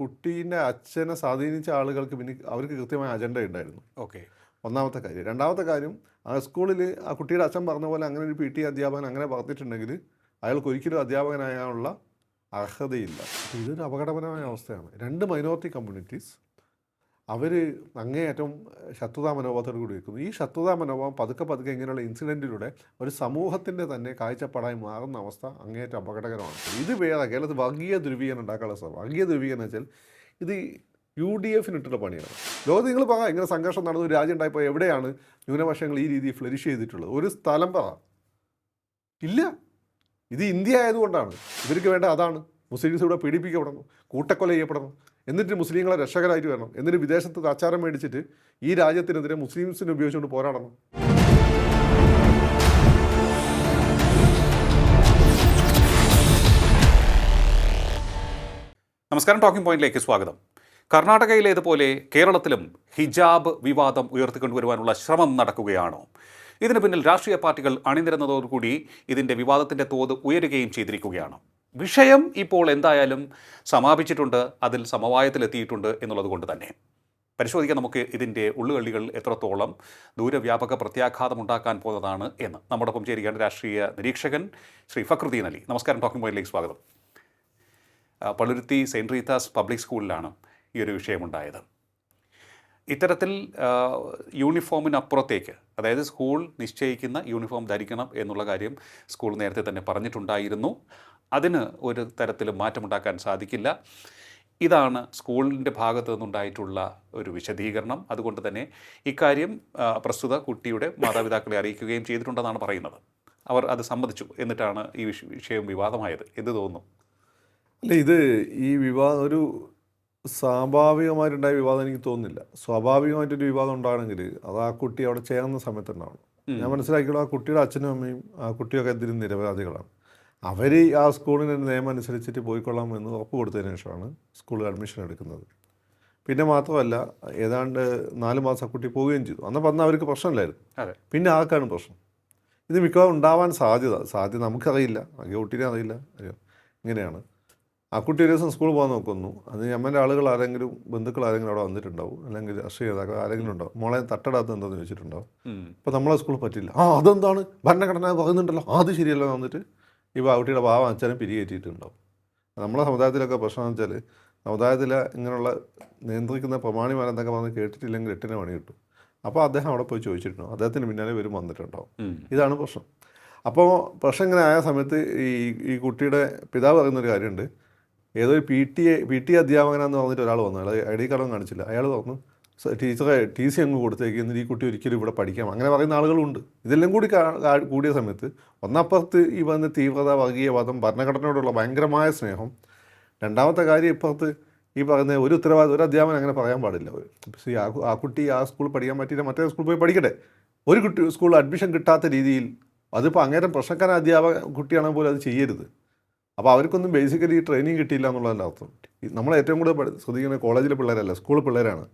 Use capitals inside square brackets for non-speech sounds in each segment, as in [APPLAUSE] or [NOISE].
കുട്ടീന്റെ അച്ഛനെ സ്വാധീനിച്ച ആളുകൾക്ക് പിന്നെ അവർക്ക് കൃത്യമായ അജണ്ട ഉണ്ടായിരുന്നു. ഓക്കെ. ഒന്നാമത്തെ കാര്യം. രണ്ടാമത്തെ കാര്യം ആ സ്കൂളിൽ ആ കുട്ടിയുടെ അച്ഛൻ പറഞ്ഞ പോലെ അങ്ങനെ ഒരു പി ടി അധ്യാപകൻ അങ്ങനെ പറഞ്ഞിട്ടുണ്ടെങ്കിൽ അയാൾക്ക് ഒരിക്കലും അധ്യാപകനായുള്ള അർഹതയില്ല. ഇതൊരു അപകടപരമായ അവസ്ഥയാണ്. രണ്ട് മൈനോറിറ്റി കമ്മ്യൂണിറ്റീസ് അവർ അങ്ങേയറ്റം ശത്രുതാ മനോഭാവത്തോട് കൂടി വയ്ക്കുന്നു ഈ ശത്രുതാ മനോഭാവം പതുക്കെ പതുക്കെ ഇങ്ങനെയുള്ള ഇൻസിഡന്റിലൂടെ ഒരു സമൂഹത്തിന്റെ തന്നെ കാഴ്ചപ്പാടായി മാറുന്ന അവസ്ഥ അങ്ങേയറ്റം അപകടകരമാണ്. ഇത് വേറെ കേരളത്തിൽ വർഗീയ ധ്രുവീകരണം ഉണ്ടാക്കാനുള്ള ശ്രമം വർഗീയ ധ്രുവീകരണം വെച്ചാൽ ഇത് യു ഡി എഫിന് ഇട്ടിട്ടുള്ള പണിയാണ്. ലോകത്ത് നിങ്ങൾ പറ ഇങ്ങനെ സംഘർഷം നടന്നു രാജ്യം ഉണ്ടായപ്പോൾ എവിടെയാണ് ന്യൂനപക്ഷങ്ങൾ ഈ രീതിയിൽ ഫ്ലരിഷ് ചെയ്തിട്ടുള്ളത്? ഒരു സ്ഥലം പറ. ഇല്ല. ഇത് ഇന്ത്യ ആയതുകൊണ്ടാണ്. ഇവർക്ക് വേണ്ട അതാണ്. മുസ്ലിംസ് ഇവിടെ പീഡിപ്പിക്കപ്പെടണം. കൂട്ടക്കൊല ചെയ്യപ്പെടണം. എന്നിട്ട് മുസ്ലിങ്ങളെ രക്ഷകരായിട്ട് വരണം. എന്നിട്ട് വിദേശത്ത് ആചാരം മേടിച്ചിട്ട് ഈ രാജ്യത്തിനെതിരെ മുസ്ലിംസിനെ ഉപയോഗിച്ചുകൊണ്ട് പോരാടണം. നമസ്കാരം. ടോക്കിംഗ് പോയിന്റിലേക്ക് സ്വാഗതം. കർണാടകയിലേതുപോലെ കേരളത്തിലും ഹിജാബ് വിവാദം ഉയർത്തിക്കൊണ്ടുവരുവാനുള്ള ശ്രമം നടക്കുകയാണോ? ഇതിന് പിന്നിൽ രാഷ്ട്രീയ പാർട്ടികൾ അണിനിരന്നതോടുകൂടി ഇതിന്റെ വിവാദത്തിന്റെ തോത് ഉയരുകയും ചെയ്തിരിക്കുകയാണ്. വിഷയം ഇപ്പോൾ എന്തായാലും സമാപിച്ചിട്ടുണ്ട് അതിൽ സമവായത്തിലെത്തിയിട്ടുണ്ട് എന്നുള്ളത് കൊണ്ട് തന്നെ. പരിശോധിക്കാം നമുക്ക് ഇതിന്റെ ഉള്ളുകള്ളികൾ എത്രത്തോളം ദൂരവ്യാപക പ്രത്യാഘാതം ഉണ്ടാക്കാൻ പോകുന്നതാണ് എന്ന്. നമ്മോടൊപ്പം ചേരുകയാണ് രാഷ്ട്രീയ നിരീക്ഷകൻ ശ്രീ ഫക്രുദ്ദീൻ അലി. നമസ്കാരം ടോക്കിംഗ് പോയിന്റിലേക്ക് സ്വാഗതം. പളുരുത്തി സെയിന്റ് റീത്താസ് പബ്ലിക് സ്കൂളിലാണ് ഈ ഒരു വിഷയമുണ്ടായത്. ഇത്തരത്തിൽ യൂണിഫോമിനപ്പുറത്തേക്ക് അതായത് സ്കൂൾ നിശ്ചയിക്കുന്ന യൂണിഫോം ധരിക്കണം എന്നുള്ള കാര്യം സ്കൂൾ നേരത്തെ തന്നെ പറഞ്ഞിട്ടുണ്ടായിരുന്നു. അതിന് ഒരു തരത്തിലും മാറ്റമുണ്ടാക്കാൻ സാധിക്കില്ല. ഇതാണ് സ്കൂളിന്റെ ഭാഗത്തു നിന്നുണ്ടായിട്ടുള്ള ഒരു വിശദീകരണം. അതുകൊണ്ട് തന്നെ ഇക്കാര്യം പ്രസ്തുത കുട്ടിയുടെ മാതാപിതാക്കളെ അറിയിക്കുകയും ചെയ്തിട്ടുണ്ടെന്നാണ് പറയുന്നത്. അവർ അത് സമ്മതിച്ചു. എന്നിട്ടാണ് ഈ വിഷയം വിവാദമായത്. എന്ത് തോന്നുന്നു? അല്ല ഇത് ഈ വിവാദം ഒരു സ്വാഭാവികമായിട്ടുണ്ടായ വിവാദം എനിക്ക് തോന്നുന്നില്ല. സ്വാഭാവികമായിട്ടൊരു വിവാദം ഉണ്ടാകണമെങ്കിൽ അത് ആ കുട്ടി അവിടെ ചേർന്ന സമയത്തുണ്ടാവണം. ഞാൻ മനസ്സിലാക്കിയുള്ള ആ കുട്ടിയുടെ അച്ഛനും അമ്മയും ആ കുട്ടിയൊക്കെ ഇതിന് നിരപരാധികളാണ്. അവർ ആ സ്കൂളിന് നിയമം അനുസരിച്ചിട്ട് പോയിക്കൊള്ളാം എന്ന് ഉറപ്പ് കൊടുത്തതിന് ശേഷമാണ് സ്കൂളിൽ അഡ്മിഷൻ എടുക്കുന്നത്. പിന്നെ മാത്രമല്ല ഏതാണ്ട് നാല് മാസം ആ കുട്ടി പോവുകയും ചെയ്തു. അന്ന് പറഞ്ഞാൽ അവർക്ക് പ്രശ്നമില്ലായിരുന്നു. പിന്നെ ആർക്കാണ് പ്രശ്നം? ഇത് മിക്കവാറും ഉണ്ടാവാൻ സാധ്യത. സാധ്യത നമുക്കറിയില്ല. ആ കുട്ടീനെ അറിയില്ല. അറിയാം ഇങ്ങനെയാണ്. ആ കുട്ടി ഒരു ദിവസം സ്കൂളിൽ പോകാൻ നോക്കുന്നു. അത് അമ്മന്റെ ആളുകൾ ആരെങ്കിലും ബന്ധുക്കൾ ആരെങ്കിലും അവിടെ വന്നിട്ടുണ്ടാവും. അല്ലെങ്കിൽ രാഷ്ട്രീയ നേതാക്കൾ ആരെങ്കിലും ഉണ്ടാവും. മോളെ തട്ടടാത്ത എന്താണെന്ന് ചോദിച്ചിട്ടുണ്ടാവും. അപ്പോൾ നമ്മളെ സ്കൂളിൽ പറ്റില്ല. ആ അതെന്താണ്? ഭരണഘടന പറയുന്നുണ്ടല്ലോ. അത് ശരിയല്ല വന്നിട്ട് ഈ ആ കുട്ടിയുടെ ഭാവം അച്ഛനും പിരികേറ്റിയിട്ടുണ്ടാവും നമ്മളെ സമുദായത്തിലൊക്കെ പ്രശ്നം എന്ന് വെച്ചാൽ സമുദായത്തിൽ ഇങ്ങനെയുള്ള നിയന്ത്രിക്കുന്ന പ്രമാണിമാരെന്നൊക്കെ പറഞ്ഞ് കേട്ടിട്ടില്ലെങ്കിൽ എട്ടിനെ പണി കിട്ടും. അപ്പോൾ അദ്ദേഹം അവിടെ പോയി ചോദിച്ചിട്ടുണ്ടാവും അദ്ദേഹത്തിന് പിന്നാലെ വരും വന്നിട്ടുണ്ടാവും. ഇതാണ് പ്രശ്നം. അപ്പോൾ പ്രശ്നം ഇങ്ങനെ ആയ സമയത്ത് ഈ ഈ കുട്ടിയുടെ പിതാവ് പറയുന്നൊരു കാര്യമുണ്ട്. ഏതൊരു P T A P T അധ്യാപകനാന്ന് പറഞ്ഞിട്ട് ഒരാൾ വന്നു. അയാൾ ഐ ഡി കാർഡൊന്നും കാണിച്ചില്ല. അയാൾ പറഞ്ഞു "സ- ടീച്ചറെ ടി സി അങ്ങ് കൊടുത്തേക്ക് എന്നിട്ട് ഈ കുട്ടി ഒരിക്കലും ഇവിടെ പഠിക്കാം. അങ്ങനെ പറയുന്ന ആളുകളുണ്ട്. ഇതെല്ലാം കൂടി കൂടിയ സമയത്ത് ഒന്നപ്പുറത്ത് ഈ വന്ന തീവ്രത വർഗീയവാദം ഭരണഘടനയോടുള്ള ഭയങ്കരമായ സ്നേഹം. രണ്ടാമത്തെ കാര്യം ഇപ്പുറത്ത് ഈ പറയുന്ന ഒരു ഉത്തരവാദിത്വം ഒരു അധ്യാപനം അങ്ങനെ പറയാൻ പാടില്ല. ആ കുട്ടി ആ സ്കൂൾ പഠിക്കാൻ പറ്റിയില്ല മറ്റേ സ്കൂളിൽ പോയി പഠിക്കട്ടെ. ഒരു കുട്ടി സ്കൂളിൽ അഡ്മിഷൻ കിട്ടാത്ത രീതിയിൽ അതിപ്പോൾ അങ്ങേരം പ്രശ്നക്കാരൻ അധ്യാപക കുട്ടിയാണെങ്കിൽ പോലും അത് ചെയ്യരുത്. അപ്പോൾ അവർക്കൊന്നും ബേസിക്കലി ട്രെയിനിങ് കിട്ടിയില്ല എന്നുള്ളതിന്റെ അർത്ഥം. നമ്മൾ ഏറ്റവും കൂടുതൽ ശ്രദ്ധിക്കുന്നത് കോളേജിലെ പിള്ളേരല്ല സ്കൂൾ പിള്ളേരാണ്.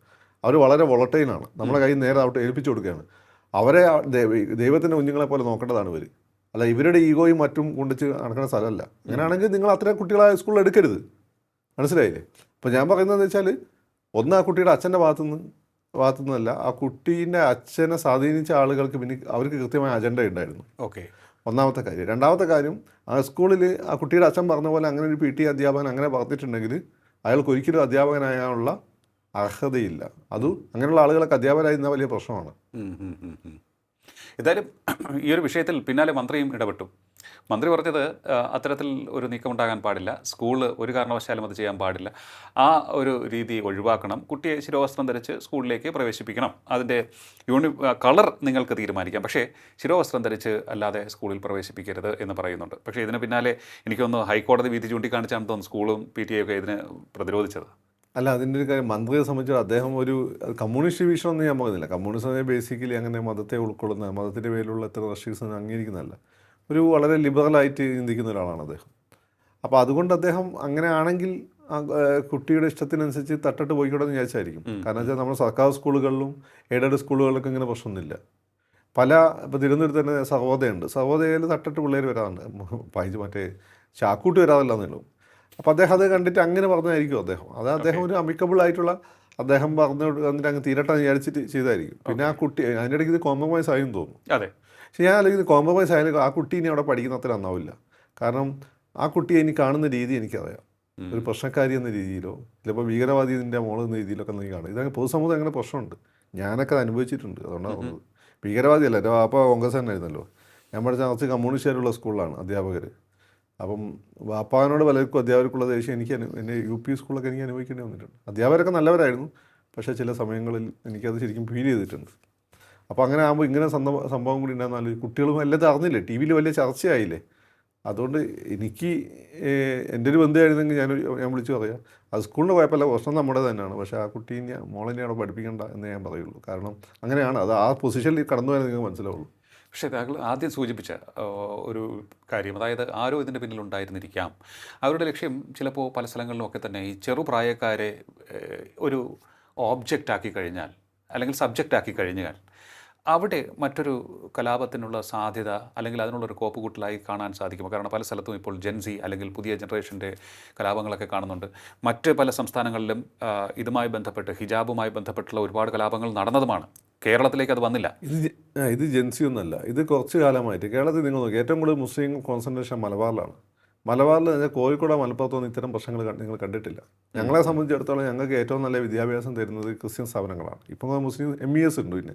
അവർ വളരെ വളട്ടൈനാണ് നമ്മളെ കൈ നേരെ അവിടെ ഏൽപ്പിച്ചു കൊടുക്കുകയാണ്. അവരെ ദൈവത്തിന്റെ കുഞ്ഞുങ്ങളെ പോലെ നോക്കേണ്ടതാണ് ഇവർ അല്ല ഇവരുടെ ഈഗോയും മറ്റും കൊണ്ടിച്ച് നടക്കുന്ന സ്ഥലമല്ല. അങ്ങനെയാണെങ്കിൽ നിങ്ങൾ അത്രയും കുട്ടികളെ സ്കൂളിൽ എടുക്കരുത്. മനസ്സിലായില്ലേ? അപ്പോൾ ഞാൻ പറയുന്നതെന്ന് വെച്ചാൽ ഒന്ന് ആ കുട്ടിയുടെ അച്ഛന്റെ ഭാഗത്തുനിന്ന് ഭാഗത്തുനിന്നല്ല ആ കുട്ടീന്റെ അച്ഛനെ സ്വാധീനിച്ച ആളുകൾക്ക് പിന്നെ അവർക്ക് കൃത്യമായ അജണ്ട ഉണ്ടായിരുന്നു. ഓക്കെ. ഒന്നാമത്തെ കാര്യം. രണ്ടാമത്തെ കാര്യം ആ സ്കൂളിൽ ആ കുട്ടിയുടെ അച്ഛൻ പറഞ്ഞ പോലെ അങ്ങനെ ഒരു പി ടി അധ്യാപകൻ അങ്ങനെ പറഞ്ഞിട്ടുണ്ടെങ്കിൽ അയാൾക്ക് ഒരിക്കലും അധ്യാപകനാകാനുള്ള അർഹതയില്ല. അത് അങ്ങനെയുള്ള ആളുകളൊക്കെ അധ്യാപകരായിരുന്ന വലിയ പ്രശ്നമാണ്. എന്തായാലും ഈ ഒരു വിഷയത്തിൽ പിന്നാലെ മന്ത്രിയും ഇടപെട്ടു. മന്ത്രി പറഞ്ഞത് അത്തരത്തിൽ ഒരു നീക്കം ഉണ്ടാകാൻ പാടില്ല. സ്കൂൾ ഒരു കാരണവശാലും അത് ചെയ്യാൻ പാടില്ല. ആ ഒരു രീതി ഒഴിവാക്കണം. കുട്ടിയെ ശിരോവസ്ത്രം ധരിച്ച് സ്കൂളിലേക്ക് പ്രവേശിപ്പിക്കണം. അതിന്റെ യൂണി കളർ നിങ്ങൾക്ക് തീരുമാനിക്കാം. പക്ഷേ ശിരോവസ്ത്രം ധരിച്ച് അല്ലാതെ സ്കൂളിൽ പ്രവേശിപ്പിക്കരുത് എന്ന് പറയുന്നുണ്ട്. പക്ഷേ ഇതിന് പിന്നാലെ എനിക്കൊന്ന് ഹൈക്കോടതി വിധി ചൂണ്ടിക്കാണിച്ചാണ് തോന്നുന്നു സ്കൂളും പി ടി ഒക്കെ ഇതിന് പ്രതിരോധിച്ചത്. അല്ല അതിന്റെ ഒരു കാര്യം. മന്ത്രിയെ സംബന്ധിച്ച് അദ്ദേഹം ഒരു കമ്മ്യൂണിസ്റ്റ് വീക്ഷണമൊന്നും ഞാൻ പറയുന്നില്ല കമ്മ്യൂണിസം ബേസിക്കലി അങ്ങനെ മതത്തെ ഉൾക്കൊള്ളുന്ന മതത്തിന്റെ പേരിലുള്ള എത്ര റെസ്ട്രിക്ഷൻ അംഗീകരിക്കുന്നതല്ല. ഒരു വളരെ ലിബറലായിട്ട് ചിന്തിക്കുന്ന ഒരാളാണ് അദ്ദേഹം. അപ്പോൾ അതുകൊണ്ട് അദ്ദേഹം അങ്ങനെ ആണെങ്കിൽ കുട്ടിയുടെ ഇഷ്ടത്തിനനുസരിച്ച് തട്ടിട്ട് പോയിക്കോട്ടെ എന്ന് വിചാരിച്ചായിരിക്കും. കാരണം വെച്ചാൽ നമ്മുടെ സർക്കാർ സ്കൂളുകളിലും എയ്ഡഡ് സ്കൂളുകളിലൊക്കെ ഇങ്ങനെ പ്രശ്നമൊന്നുമില്ല. പല ഇപ്പോൾ തിരുവനന്തപുരത്ത് തന്നെ സഹോദയുണ്ട് സഹോദയയിൽ തട്ടിട്ട് പിള്ളേർ വരാറുണ്ട്. മറ്റേ ചാക്കൂട്ട് വരാറില്ല എന്നുള്ളൂ. അപ്പോൾ അദ്ദേഹം അത് കണ്ടിട്ട് അങ്ങനെ പറഞ്ഞതായിരിക്കും അദ്ദേഹം. അത് അദ്ദേഹം ഒരു അമിക്കബിൾ ആയിട്ടുള്ള അദ്ദേഹം പറഞ്ഞു എന്നിട്ട് അങ്ങ് തീരട്ടെ വിചാരിച്ചിട്ട് ചെയ്തായിരിക്കും. പിന്നെ ആ കുട്ടി അതിന്റെ ഇടയ്ക്ക് ഇത് കോംപ്രമൈസ് ആയെന്ന് തോന്നുന്നു. അതെ. പക്ഷെ ഞാൻ അല്ലെങ്കിൽ ഇത് കോംപ്രമൈസ് ആയാലും ആ കുട്ടി ഇനി അവിടെ പഠിക്കുന്ന അത്ര നന്നാവില്ല. കാരണം ആ കുട്ടിയെ ഇനി കാണുന്ന രീതി എനിക്കറിയാം. ഒരു പ്രശ്നക്കാരി എന്ന രീതിയിലോ ചിലപ്പോൾ ഭീകരവാദി ഇതിന്റെ മോൾ എന്ന രീതിയിലൊക്കെ നീ കാണും. ഇതങ്ങനെ പൊതുസമൂഹം അങ്ങനെ പ്രശ്നമുണ്ട്. ഞാനൊക്കെ അത് അനുഭവിച്ചിട്ടുണ്ട്. അതുകൊണ്ടാണ് പറഞ്ഞത് ഭീകരവാദിയല്ല എന്റെ വാപ്പ കോൺഗ്രസ് തന്നെ ആയിരുന്നല്ലോ ഞാൻ പഠിച്ച കുറച്ച് കമ്മ്യൂണിസ്റ്റുകാരുള്ള സ്കൂളിലാണ് അധ്യാപകർ അപ്പം വാപ്പാവിനോട് പലർക്കും അധ്യാപകർക്കുള്ള ദേഷ്യം എനിക്ക് എന്റെ യു പി സ്കൂളൊക്കെ എനിക്ക് അനുഭവിക്കേണ്ടി വന്നിട്ടുണ്ട്. അധ്യാപകരൊക്കെ നല്ലവരായിരുന്നു പക്ഷേ ചില സമയങ്ങളിൽ എനിക്കത് ശരിക്കും ഫീൽ ചെയ്തിട്ടുണ്ട്. അപ്പോൾ അങ്ങനെ ആകുമ്പോൾ ഇങ്ങനെ സംഭവം കൂടി ഉണ്ടായിരുന്നാലും കുട്ടികളും എല്ലാം അറിഞ്ഞില്ലേ? ടി വിയിൽ വലിയ ചർച്ചയായില്ലേ? അതുകൊണ്ട് എനിക്ക് എന്റെ ഒരു ബന്ധുവായിരുന്നെങ്കിൽ ഞാൻ ഞാൻ വിളിച്ചു പറയാം. അത് സ്കൂളിന്റെ കുഴപ്പമില്ല പ്രശ്നം നമ്മുടെ തന്നെയാണ്. പക്ഷേ ആ കുട്ടീനെ മോളിനെ അവിടെ പഠിപ്പിക്കേണ്ട എന്ന് ഞാൻ പറയുള്ളൂ. കാരണം അങ്ങനെയാണ്. അത് ആ പൊസിഷനിൽ കടന്നു വരാൻ നിങ്ങൾക്ക് മനസ്സിലാവുള്ളൂ. പക്ഷേ താങ്കൾ ആദ്യം സൂചിപ്പിച്ച ഒരു കാര്യം. അതായത് ആരോ ഇതിന്റെ പിന്നിൽ ഉണ്ടായിരുന്നിരിക്കാം. അവരുടെ ലക്ഷ്യം ചിലപ്പോൾ പല സ്ഥലങ്ങളിലുമൊക്കെ തന്നെ ഈ ചെറുപ്രായക്കാരെ ഒരു ഓബ്ജക്റ്റ് ആക്കി കഴിഞ്ഞാൽ അല്ലെങ്കിൽ സബ്ജക്റ്റ് ആക്കി കഴിഞ്ഞാൽ അവിടെ മറ്റൊരു കലാപത്തിനുള്ള സാധ്യത അല്ലെങ്കിൽ അതിനുള്ളൊരു കോപ്പുകൂട്ടലായി കാണാൻ സാധിക്കും. കാരണം പല സ്ഥലത്തും ഇപ്പോൾ ജെൻസി അല്ലെങ്കിൽ പുതിയ ജനറേഷന്റെ കലാപങ്ങളൊക്കെ കാണുന്നുണ്ട്. മറ്റ് പല സംസ്ഥാനങ്ങളിലും ഇതുമായി ബന്ധപ്പെട്ട് ഹിജാബുമായി ബന്ധപ്പെട്ടുള്ള ഒരുപാട് കലാപങ്ങൾ നടന്നതുമാണ്. കേരളത്തിലേക്ക് അത് വന്നില്ല. ഇത് ഇത് ജെൻസി ഒന്നല്ല ഇത് കുറച്ച് കാലമായിട്ട് കേരളത്തിൽ നിങ്ങൾ നോക്കി ഏറ്റവും കൂടുതൽ മുസ്ലിം കോൺസെൻട്രേഷൻ മലബാറിലാണ്. മലബാറിൽ കോഴിക്കോട് മലപ്പുറത്തൊന്നും ഇത്തരം പ്രശ്നങ്ങൾ നിങ്ങൾ കണ്ടിട്ടില്ല. ഞങ്ങളെ സംബന്ധിച്ചിടത്തോളം ഞങ്ങൾക്ക് ഏറ്റവും നല്ല വിദ്യാഭ്യാസം തരുന്നത് ക്രിസ്ത്യൻ സ്ഥാപനങ്ങളാണ്. ഇപ്പം മുസ്ലിം എം ഇ എസ് ഉണ്ട് പിന്നെ.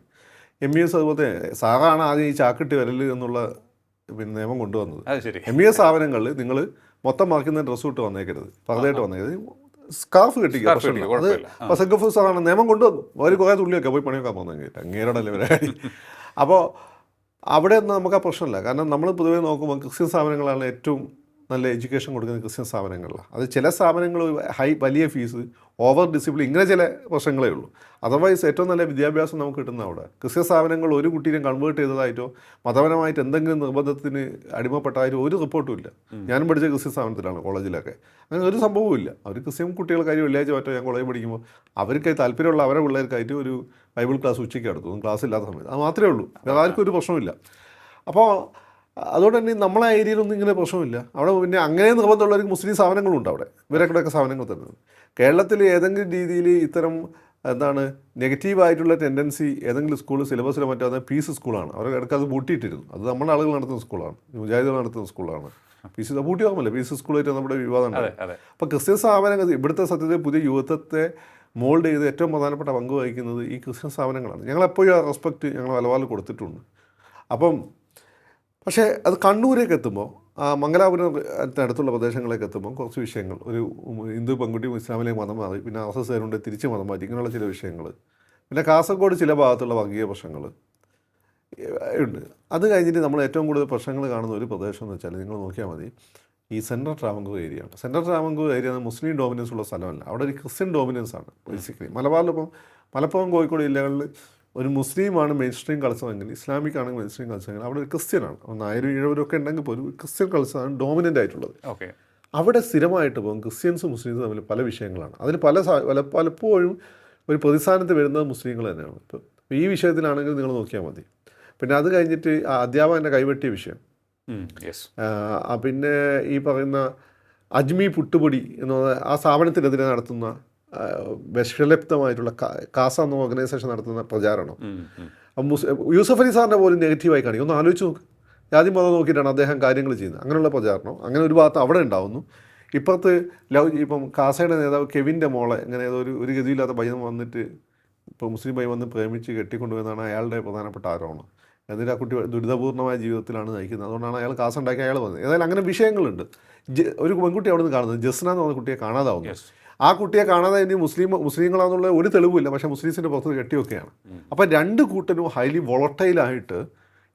എം ഇ എസ് അതുപോലെ സാറാണ് ആദ്യം ഈ ചാക്കിട്ട് വരൽ എന്നുള്ള പിന്നെ നിയമം കൊണ്ടുവന്നത്. എം ഇ എസ് സ്ഥാപനങ്ങളിൽ നിങ്ങൾ മൊത്തം മാർക്കുന്ന ഡ്രസ്സ് ഇട്ട് വന്നേക്കരുത്. പകുതിയായിട്ട് വന്നേക്കരുത്. സ്കാർഫ് കെട്ടിക്കുക പ്രശ്നമില്ല അത്. പസഗഫ് സാറാണ് നിയമം കൊണ്ടുവന്നു. അവർ കുറേ തുള്ളിയൊക്കെ പോയി പണിയൊക്കെ പോകുന്നത് അങ്ങേരുടെ പരിപാടി [LAUGHS] അപ്പോൾ അവിടെ ഒന്നും നമുക്ക് ആ പ്രശ്നമില്ല. കാരണം നമ്മൾ പൊതുവേ നോക്കുമ്പോൾ ക്രിസ്ത്യൻ സ്ഥാപനങ്ങളാണ് ഏറ്റവും നല്ല എഡ്യൂക്കേഷൻ കൊടുക്കുന്ന ക്രിസ്ത്യൻ സ്ഥാപനങ്ങളിലാണ് അത് ചില സ്ഥാപനങ്ങൾ ഹൈ വലിയ ഫീസ് ഓവർ ഡിസിപ്ലിൻ ഇങ്ങനെ ചില പ്രശ്നങ്ങളേ ഉള്ളൂ. അതർവൈസ് ഏറ്റവും നല്ല വിദ്യാഭ്യാസം നമുക്ക് കിട്ടുന്ന അവിടെ. ക്രിസ്ത്യ സ്ഥാപനങ്ങൾ ഒരു കുട്ടീനെ കൺവേർട്ട് ചെയ്തതായിട്ടോ മതപരമായിട്ട് എന്തെങ്കിലും നിർബന്ധത്തിന് അടിമപ്പെട്ടായിട്ടോ ഒരു റിപ്പോർട്ടും ഇല്ല. ഞാനും പഠിച്ച ക്രിസ്ത്യ സ്ഥാപനത്തിലാണ് കോളേജിലൊക്കെ. അങ്ങനെ ഒരു സംഭവവും ഇല്ല. അവർ ക്രിസ്ത്യൻ കുട്ടികൾ കാര്യം വെള്ളിയാഴ്ച മറ്റോ ഞാൻ കോളേജ് പഠിക്കുമ്പോൾ അവർക്ക് താല്പര്യമുള്ള അവരെ പിള്ളേർക്കായിട്ട് ഒരു ബൈബിൾ ക്ലാസ് ഉച്ചയ്ക്ക് നടത്തും. ക്ലാസ് ഇല്ലാത്ത സമയത്ത്. അത് മാത്രമേ ഉള്ളൂ. വേറെ ആർക്കും ഒരു പ്രശ്നമില്ല അപ്പോൾ അതുകൊണ്ട് തന്നെ നമ്മളെ ഏരിയയിലൊന്നും ഇങ്ങനെ പ്രശ്നമില്ല. അവിടെ പിന്നെ അങ്ങനെ നിർബന്ധമുള്ളവർക്ക് മുസ്ലിം സ്ഥാപനങ്ങളുണ്ട് അവിടെ. ഇവരൊക്കെ സ്ഥാപനങ്ങൾ തന്നെ കേരളത്തിൽ ഏതെങ്കിലും രീതിയിൽ ഇത്തരം എന്താണ് നെഗറ്റീവായിട്ടുള്ള ടെൻഡൻസി ഏതെങ്കിലും സ്കൂൾ സിലബസിലോ മറ്റോ അത് പീസ് സ്കൂളാണ് അവർ ഇടയ്ക്ക് അത് പൂട്ടിയിട്ടിരുന്നു. അത് നമ്മുടെ ആളുകൾ നടത്തുന്ന സ്കൂളാണ് മുജാഹിദുകൾ നടത്തുന്ന സ്കൂളാണ് പീസ് പൂട്ടി ഓർമ്മല്ല പീസ് സ്കൂളായിട്ട് നമ്മുടെ വിവാദം അപ്പോൾ ക്രിസ്ത്യൻ സ്ഥാപനങ്ങൾ ഇവിടുത്തെ സത്യത്തെ പുതിയ യുവത്വത്തെ മോൾഡ് ചെയ്ത് ഏറ്റവും പ്രധാനപ്പെട്ട പങ്ക് വഹിക്കുന്നത് ഈ ക്രിസ്ത്യൻ സ്ഥാപനങ്ങളാണ്. ഞങ്ങൾ എപ്പോഴും ആ റെസ്പെക്റ്റ് ഞങ്ങൾ വലവാൽ കൊടുത്തിട്ടുണ്ട്. അപ്പം പക്ഷേ അത് കണ്ണൂരേക്ക് എത്തുമ്പോൾ ആ മംഗലാപുരം അടുത്തുള്ള പ്രദേശങ്ങളിലേക്ക് എത്തുമ്പോൾ കുറച്ച് വിഷയങ്ങൾ. ഒരു ഹിന്ദു പെൺകുട്ടി ഇസ്ലാമിലേക്ക് മതം മാറി പിന്നെ ആർ എസ് എസ് ആയതുകൊണ്ട് തിരിച്ച് മതം മാറ്റി ഇങ്ങനെയുള്ള ചില വിഷയങ്ങൾ പിന്നെ കാസർഗോഡ് ചില ഭാഗത്തുള്ള വർഗീയ പ്രശ്നങ്ങൾ ഉണ്ട്. അത് കഴിഞ്ഞിട്ട് നമ്മൾ ഏറ്റവും കൂടുതൽ പ്രശ്നങ്ങൾ കാണുന്ന ഒരു പ്രദേശം എന്ന് വെച്ചാൽ നിങ്ങൾ നോക്കിയാൽ മതി ഈ സെൻട്രൽ ട്രാവങ്കൂർ ഏരിയ ആണ്. സെൻട്രൽ ട്രാവങ്കൂർ ഏരിയ മുസ്ലിം ഡോമിനൻസ് ഉള്ള സ്ഥലമല്ല. അവിടെ ഒരു ക്രിസ്ത്യൻ ഡോമിനൻസ് ആണ് ബേസിക്കലി മലബാറിലിപ്പം മലപ്പുറം കോഴിക്കോട് ജില്ലകളിൽ ഒരു മുസ്ലിമാണ് മെയിൻ സ്ട്രീം കൾച്ചറെങ്കിൽ ഇസ്ലാമിക് ആണെങ്കിൽ മെയിൻ സ്ട്രീം കൾച്ചറെങ്കിൽ അവിടെ ഒരു ക്രിസ്ത്യനാണ്. നായരും ഇഴവരും ഒക്കെ ഉണ്ടെങ്കിൽ പോലും ക്രിസ്ത്യൻ കൾച്ചറാണ് ഡോമിനന്റ് ആയിട്ടുള്ളത്. ഓക്കെ അവിടെ സ്ഥിരമായിട്ട് പോകും ക്രിസ്ത്യൻസും മുസ്ലിംസും തമ്മിൽ പല വിഷയങ്ങളാണ്. അതിന് പല പലപ്പോഴും ഒരു പ്രതിസ്ഥാനത്ത് വരുന്നത് മുസ്ലിങ്ങൾ തന്നെയാണ്. ഇപ്പോൾ ഈ വിഷയത്തിലാണെങ്കിൽ നിങ്ങൾ നോക്കിയാൽ മതി. പിന്നെ അത് കഴിഞ്ഞിട്ട് അധ്യാപകന്റെ കൈവെട്ടിയ വിഷയം. പിന്നെ ഈ പറയുന്ന അജ്മി പുട്ടുപൊടി എന്ന് എന്ന ആ സ്ഥാപനത്തിനെതിരെ നടത്തുന്ന വിഷലിപ്തമായിട്ടുള്ള കാസ എന്ന ഓർഗനൈസേഷൻ നടത്തുന്ന പ്രചാരണം. യൂസഫ് അലി സാറിനെ പോലും നെഗറ്റീവായി കാണിക്കും. ഒന്ന് ആലോചിച്ച് നോക്ക്. ജാതി മതം നോക്കിയിട്ടാണ് അദ്ദേഹം കാര്യങ്ങൾ ചെയ്യുന്നത്. അങ്ങനെയുള്ള പ്രചാരണം. അങ്ങനെ ഒരു ഭാഗത്ത് അവിടെ ഉണ്ടാവുന്നു. ഇപ്പുറത്ത് ലവ് ഇപ്പം കാസയുടെ നേതാവ് കെവിന്റെ മോളെ ഇങ്ങനെ ഏതോ ഒരു ഒരു ഗതിയില്ലാത്ത പയ്യൻ വന്നിട്ട് ഇപ്പോൾ മുസ്ലിം പയ്യൻ വന്ന് പ്രേമിച്ച് കെട്ടിക്കൊണ്ടുവന്നാണ് അയാളുടെ പ്രധാനപ്പെട്ട ആരോപണം. എന്നിട്ട് ആ കുട്ടി ദുരിതപൂർണമായ ജീവിതത്തിലാണ് നയിക്കുന്നത്. അതുകൊണ്ടാണ് അയാൾ കാസ ഉണ്ടാക്കി അയാൾ വന്നത്. ഏതായാലും അങ്ങനെ വിഷയങ്ങളുണ്ട്. ഒരു പെൺകുട്ടി അവിടെ നിന്ന് കാണുന്നത്. ജസ്ന എന്ന് പറഞ്ഞ കുട്ടിയെ കാണാതാവുന്നു. ആ കുട്ടിയെ കാണാതെ ഇനി മുസ്ലിം മുസ്ലിങ്ങളാണെന്നുള്ള ഒരു തെളിവില്ല പക്ഷേ മുസ്ലിംസിന്റെ പുറത്ത് കെട്ടിയൊക്കെയാണ്. അപ്പോൾ രണ്ട് കൂട്ടരും ഹൈലി വോളട്ടൈലായിട്ട്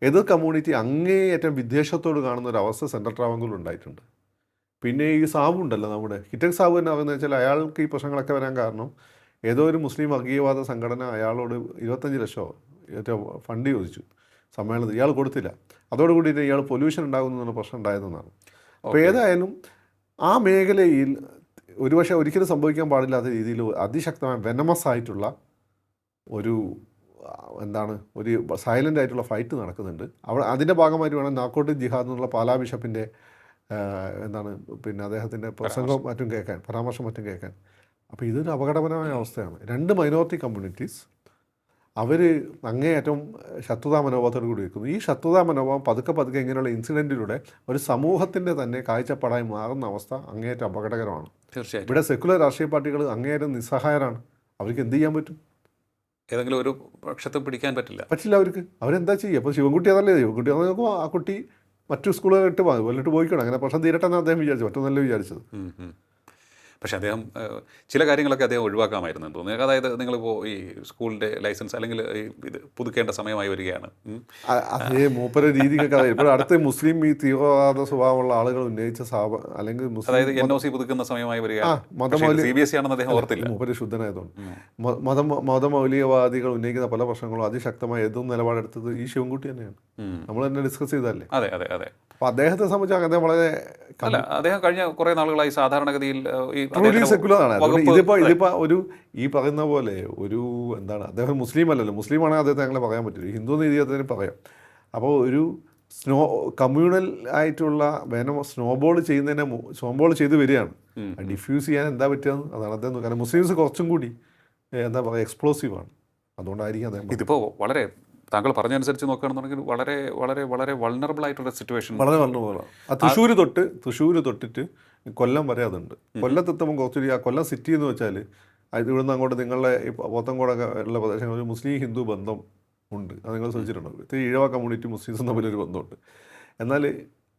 എതിർ കമ്മ്യൂണിറ്റി അങ്ങേയറ്റം വിദ്വേഷത്തോട് കാണുന്ന ഒരു അവസ്ഥ സെൻട്രൽ ട്രാവങ്കൂർ ഉണ്ടായിട്ടുണ്ട്. പിന്നെ ഈ സാബു ഉണ്ടല്ലോ നമ്മുടെ. കിറ്റക് സാബു എന്ന് പറയുന്നത് വെച്ചാൽ അയാൾക്ക് ഈ പ്രശ്നങ്ങളൊക്കെ വരാൻ കാരണം ഏതോ ഒരു മുസ്ലിം വർഗീയവാദ സംഘടന അയാളോട് ഇരുപത്തഞ്ച് ലക്ഷമോ ഏറ്റവും ഫണ്ട് ചോദിച്ചു. സമ്മേളനത്തിൽ ഇയാൾ കൊടുത്തില്ല. അതോടുകൂടി ഇയാൾ പൊല്യൂഷൻ ഉണ്ടാകുന്നു ഉണ്ടാകുന്ന പ്രശ്നം ഉണ്ടായതെന്നാണ്. അപ്പോൾ ഏതായാലും ആ മേഖലയിൽ ഒരുപക്ഷെ ഒരിക്കലും സംഭവിക്കാൻ പാടില്ലാത്ത രീതിയിൽ അതിശക്തമായ വെനമസ് ആയിട്ടുള്ള ഒരു എന്താണ് ഒരു സൈലന്റ് ആയിട്ടുള്ള ഫൈറ്റ് നടക്കുന്നുണ്ട്. അവിടെ അതിന്റെ ഭാഗമായിട്ട് വേണം നാക്കോട്ടിക് ജിഹാദ് എന്നുള്ള പാലാ ബിഷപ്പിന്റെ എന്താണ് പിന്നെ അദ്ദേഹത്തിന്റെ പ്രസംഗം മറ്റും കേൾക്കാൻ പരാമർശം മറ്റും കേൾക്കാൻ. അപ്പോൾ ഇതൊരു അപകടപരമായ അവസ്ഥയാണ്. രണ്ട് മൈനോറിറ്റി കമ്മ്യൂണിറ്റീസ് അവർ അങ്ങേയറ്റം ശത്രുതാ മനോഭാവത്തോട് കൂടി ഇരിക്കുന്നു ഈ ശത്രുതാ മനോഭാവം പതുക്കെ പതുക്കെ ഇങ്ങനെയുള്ള ഇൻസിഡന്റിലൂടെ ഒരു സമൂഹത്തിന്റെ തന്നെ കാഴ്ചപ്പാടായി മാറുന്ന അവസ്ഥ അങ്ങേയറ്റം അപകടകരമാണ്. തീർച്ചയായും ഇവിടെ സെക്കുലർ രാഷ്ട്രീയ പാർട്ടികൾ അങ്ങേയറ്റം നിസ്സഹായരാണ്. അവർക്ക് എന്ത് ചെയ്യാൻ പറ്റും? ഏതെങ്കിലും ഒരു പക്ഷത്തെ പിടിക്കാൻ പറ്റില്ല. പറ്റില്ല അവർക്ക്. അവരെന്താ ചെയ്യുക? അപ്പോൾ ശിവൻകുട്ടി അതല്ലേ? ശിവൻകുട്ടി അത് നോക്കുമ്പോൾ ആ കുട്ടി മറ്റു സ്കൂളുകളിട്ട് വന്നിട്ട് പോയിക്കണം. അങ്ങനെ പ്രശ്നം തീരട്ടെന്ന് അദ്ദേഹം വിചാരിച്ചു. മറ്റൊന്നല്ല വിചാരിച്ചത്. പക്ഷേ അദ്ദേഹം ചില കാര്യങ്ങളൊക്കെ അദ്ദേഹം ഒഴിവാക്കാമായിരുന്നു എന്ന് തോന്നുന്നു. അതായത് നിങ്ങളിപ്പോൾ ഈ സ്കൂളിന്റെ ലൈസൻസ് അല്ലെങ്കിൽ ഇത് പുതുക്കേണ്ട സമയമായി വരികയാണ്. അതേ മൂപ്പര രീതിക്കൊക്കെ ഇപ്പോൾ അടുത്ത മുസ്ലിം ഈ തീവ്രവാദ സ്വഭാവമുള്ള ആളുകൾ ഉന്നയിച്ച അല്ലെങ്കിൽ അതായത് എൻ ഒ സി പുതുക്കുന്ന സമയമായി വരികയാണ്. സി ബി എസ് സി ആണെന്ന് അദ്ദേഹം ഓർത്തില്ല. മൂപ്പര് ശുദ്ധനായതുകൊണ്ട്. മത മതം മതമൗലികവാദികൾ ഉന്നയിക്കുന്ന പല പ്രശ്നങ്ങളും അതിശക്തമായി എതും നിലപാടെടുത്തത് ഈ ശിവൻകുട്ടി തന്നെയാണ്. നമ്മൾ തന്നെ ഡിസ്കസ് ചെയ്തല്ലേ അതെ അതെ അതെ. അപ്പോൾ അദ്ദേഹത്തെ സംബന്ധിച്ച് അങ്ങനെ വളരെ അല്ല അദ്ദേഹം കഴിഞ്ഞ കുറെ നാളുകളായി സാധാരണഗതിയിൽ ആണ്. ഇതിപ്പോ ഇതിപ്പോ ഒരു ഈ പറയുന്ന പോലെ ഒരു എന്താണ് അദ്ദേഹം മുസ്ലിം അല്ലല്ലോ. മുസ്ലിം ആണെങ്കിൽ അദ്ദേഹത്തെ ഞങ്ങളെ പറയാൻ പറ്റില്ല. ഹിന്ദു നീതി അദ്ദേഹത്തിന് പറയാം. അപ്പോൾ ഒരു സ്നോ കമ്മ്യൂണൽ ആയിട്ടുള്ള വേനം സ്നോബോൾ ചെയ്യുന്നതിനെ സ്നോബോൾ ചെയ്ത് വരികയാണ്. ഡിഫ്യൂസ് ചെയ്യാൻ എന്താ പറ്റുക അതാണ് അദ്ദേഹം കാരണം മുസ്ലിംസ് കുറച്ചും കൂടി എന്താ പറയുക എക്സ്പ്ലോസീവ് ആണ്. അതുകൊണ്ടായിരിക്കും അദ്ദേഹം ഇതിപ്പോൾ വളരെ താങ്കൾ പറഞ്ഞനുസരിച്ച് നോക്കുകയാണെന്നുണ്ടെങ്കിൽ വളരെ വളരെ വളരെ വൾണറബിൾ ആയിട്ടുള്ള സിറ്റുവേഷൻ വളരെ വൾണറബിൾ ആ തൃശ്ശൂർ തൊട്ട് തൃശ്ശൂർ തൊട്ടിട്ട് കൊല്ലം വരെ അതുണ്ട്. കൊല്ലത്തെത്തുമ്പോൾ കുറച്ചൊരു ആ കൊല്ലം സിറ്റി എന്ന് വെച്ചാൽ ഇവിടുന്ന് അങ്ങോട്ട് നിങ്ങളുടെ പോത്തങ്കോടൊക്കെ ഉള്ള പ്രദേശങ്ങളിൽ ഒരു മുസ്ലിം ഹിന്ദു ബന്ധം ഉണ്ട്. അത് നിങ്ങൾ ശ്രദ്ധിച്ചിട്ടുണ്ടോ? ഇത്തിരി ഈഴവ കമ്മ്യൂണിറ്റി മുസ്ലിംസും തമ്മിലൊരു ബന്ധമുണ്ട്. എന്നാൽ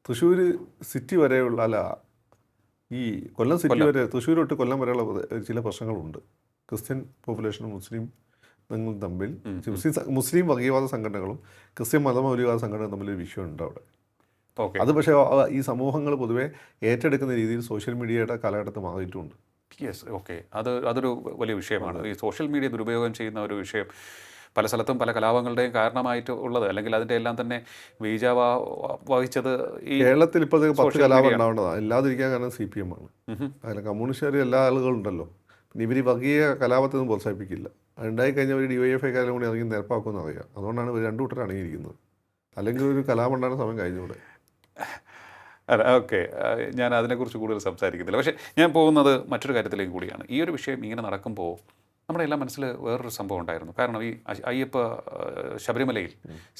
തൃശ്ശൂർ സിറ്റി വരെയുള്ള അല്ല ഈ കൊല്ലം സിറ്റി വരെ തൃശ്ശൂർ തൊട്ട് കൊല്ലം വരെയുള്ള ചില പ്രശ്നങ്ങളുണ്ട്. ക്രിസ്ത്യൻ പോപ്പുലേഷനും മുസ്ലിം നിങ്ങൾ തമ്മിൽ മുസ്ലിം മുസ്ലിം വർഗീയവാദ സംഘടനകളും ക്രിസ്ത്യൻ മതമൗലികവാദ സംഘടനകളും തമ്മിൽ ഒരു വിഷയമുണ്ട് അവിടെ. ഓക്കെ. അത് പക്ഷേ ഈ സമൂഹങ്ങൾ പൊതുവേ ഏറ്റെടുക്കുന്ന രീതിയിൽ സോഷ്യൽ മീഡിയയുടെ കാലഘട്ടത്ത് മാറിയിട്ടുണ്ട്. യെസ് ഓക്കെ അത് അതൊരു വലിയ വിഷയമാണ്. ഈ സോഷ്യൽ മീഡിയ ദുരുപയോഗം ചെയ്യുന്ന ഒരു വിഷയം പല സ്ഥലത്തും പല കലാപങ്ങളുടെയും കാരണമായിട്ട് ഉള്ളത്. അല്ലെങ്കിൽ അതിന്റെ എല്ലാം തന്നെ വീജാവ വഹിച്ചത് ഈ കേരളത്തിൽ ഇപ്പോൾ പത്ത് കലാപം ഉണ്ടാവേണ്ടതാണ്. ഇല്ലാതിരിക്കാൻ കാരണം സി പി എം ആണ്. അതിൽ കമ്മ്യൂണിസ്റ്റുകാർ എല്ലാ ആളുകളുണ്ടല്ലോ ഇവർ വർഗീയ കലാപത്തെ ഒന്നും പ്രോത്സാഹിപ്പിക്കില്ല. ഉണ്ടായി കഴിഞ്ഞാൽ ഒരു ഡി വൈ എഫ് ഐക്കാരും കൂടി ഇറങ്ങി നിരപ്പാക്കുമെന്ന് അറിയാം. അതുകൊണ്ടാണ് ഇവർ രണ്ടു കൂട്ടർ അടങ്ങിയിരിക്കുന്നത് അല്ലെങ്കിൽ ഒരു കലാപം ഉണ്ടാകുന്ന സമയം കഴിഞ്ഞൂടെ അല്ല ഓക്കെ. ഞാൻ അതിനെക്കുറിച്ച് കൂടുതൽ സംസാരിക്കുന്നില്ല. പക്ഷേ ഞാൻ പോകുന്നത് മറ്റൊരു കാര്യത്തിലേക്ക് കൂടിയാണ്. ഈ ഒരു വിഷയം ഇങ്ങനെ നടക്കുമ്പോൾ നമ്മുടെ എല്ലാം മനസ്സിൽ വേറൊരു സംഭവം ഉണ്ടായിരുന്നു. കാരണം ഈ അയ്യപ്പ ശബരിമലയിൽ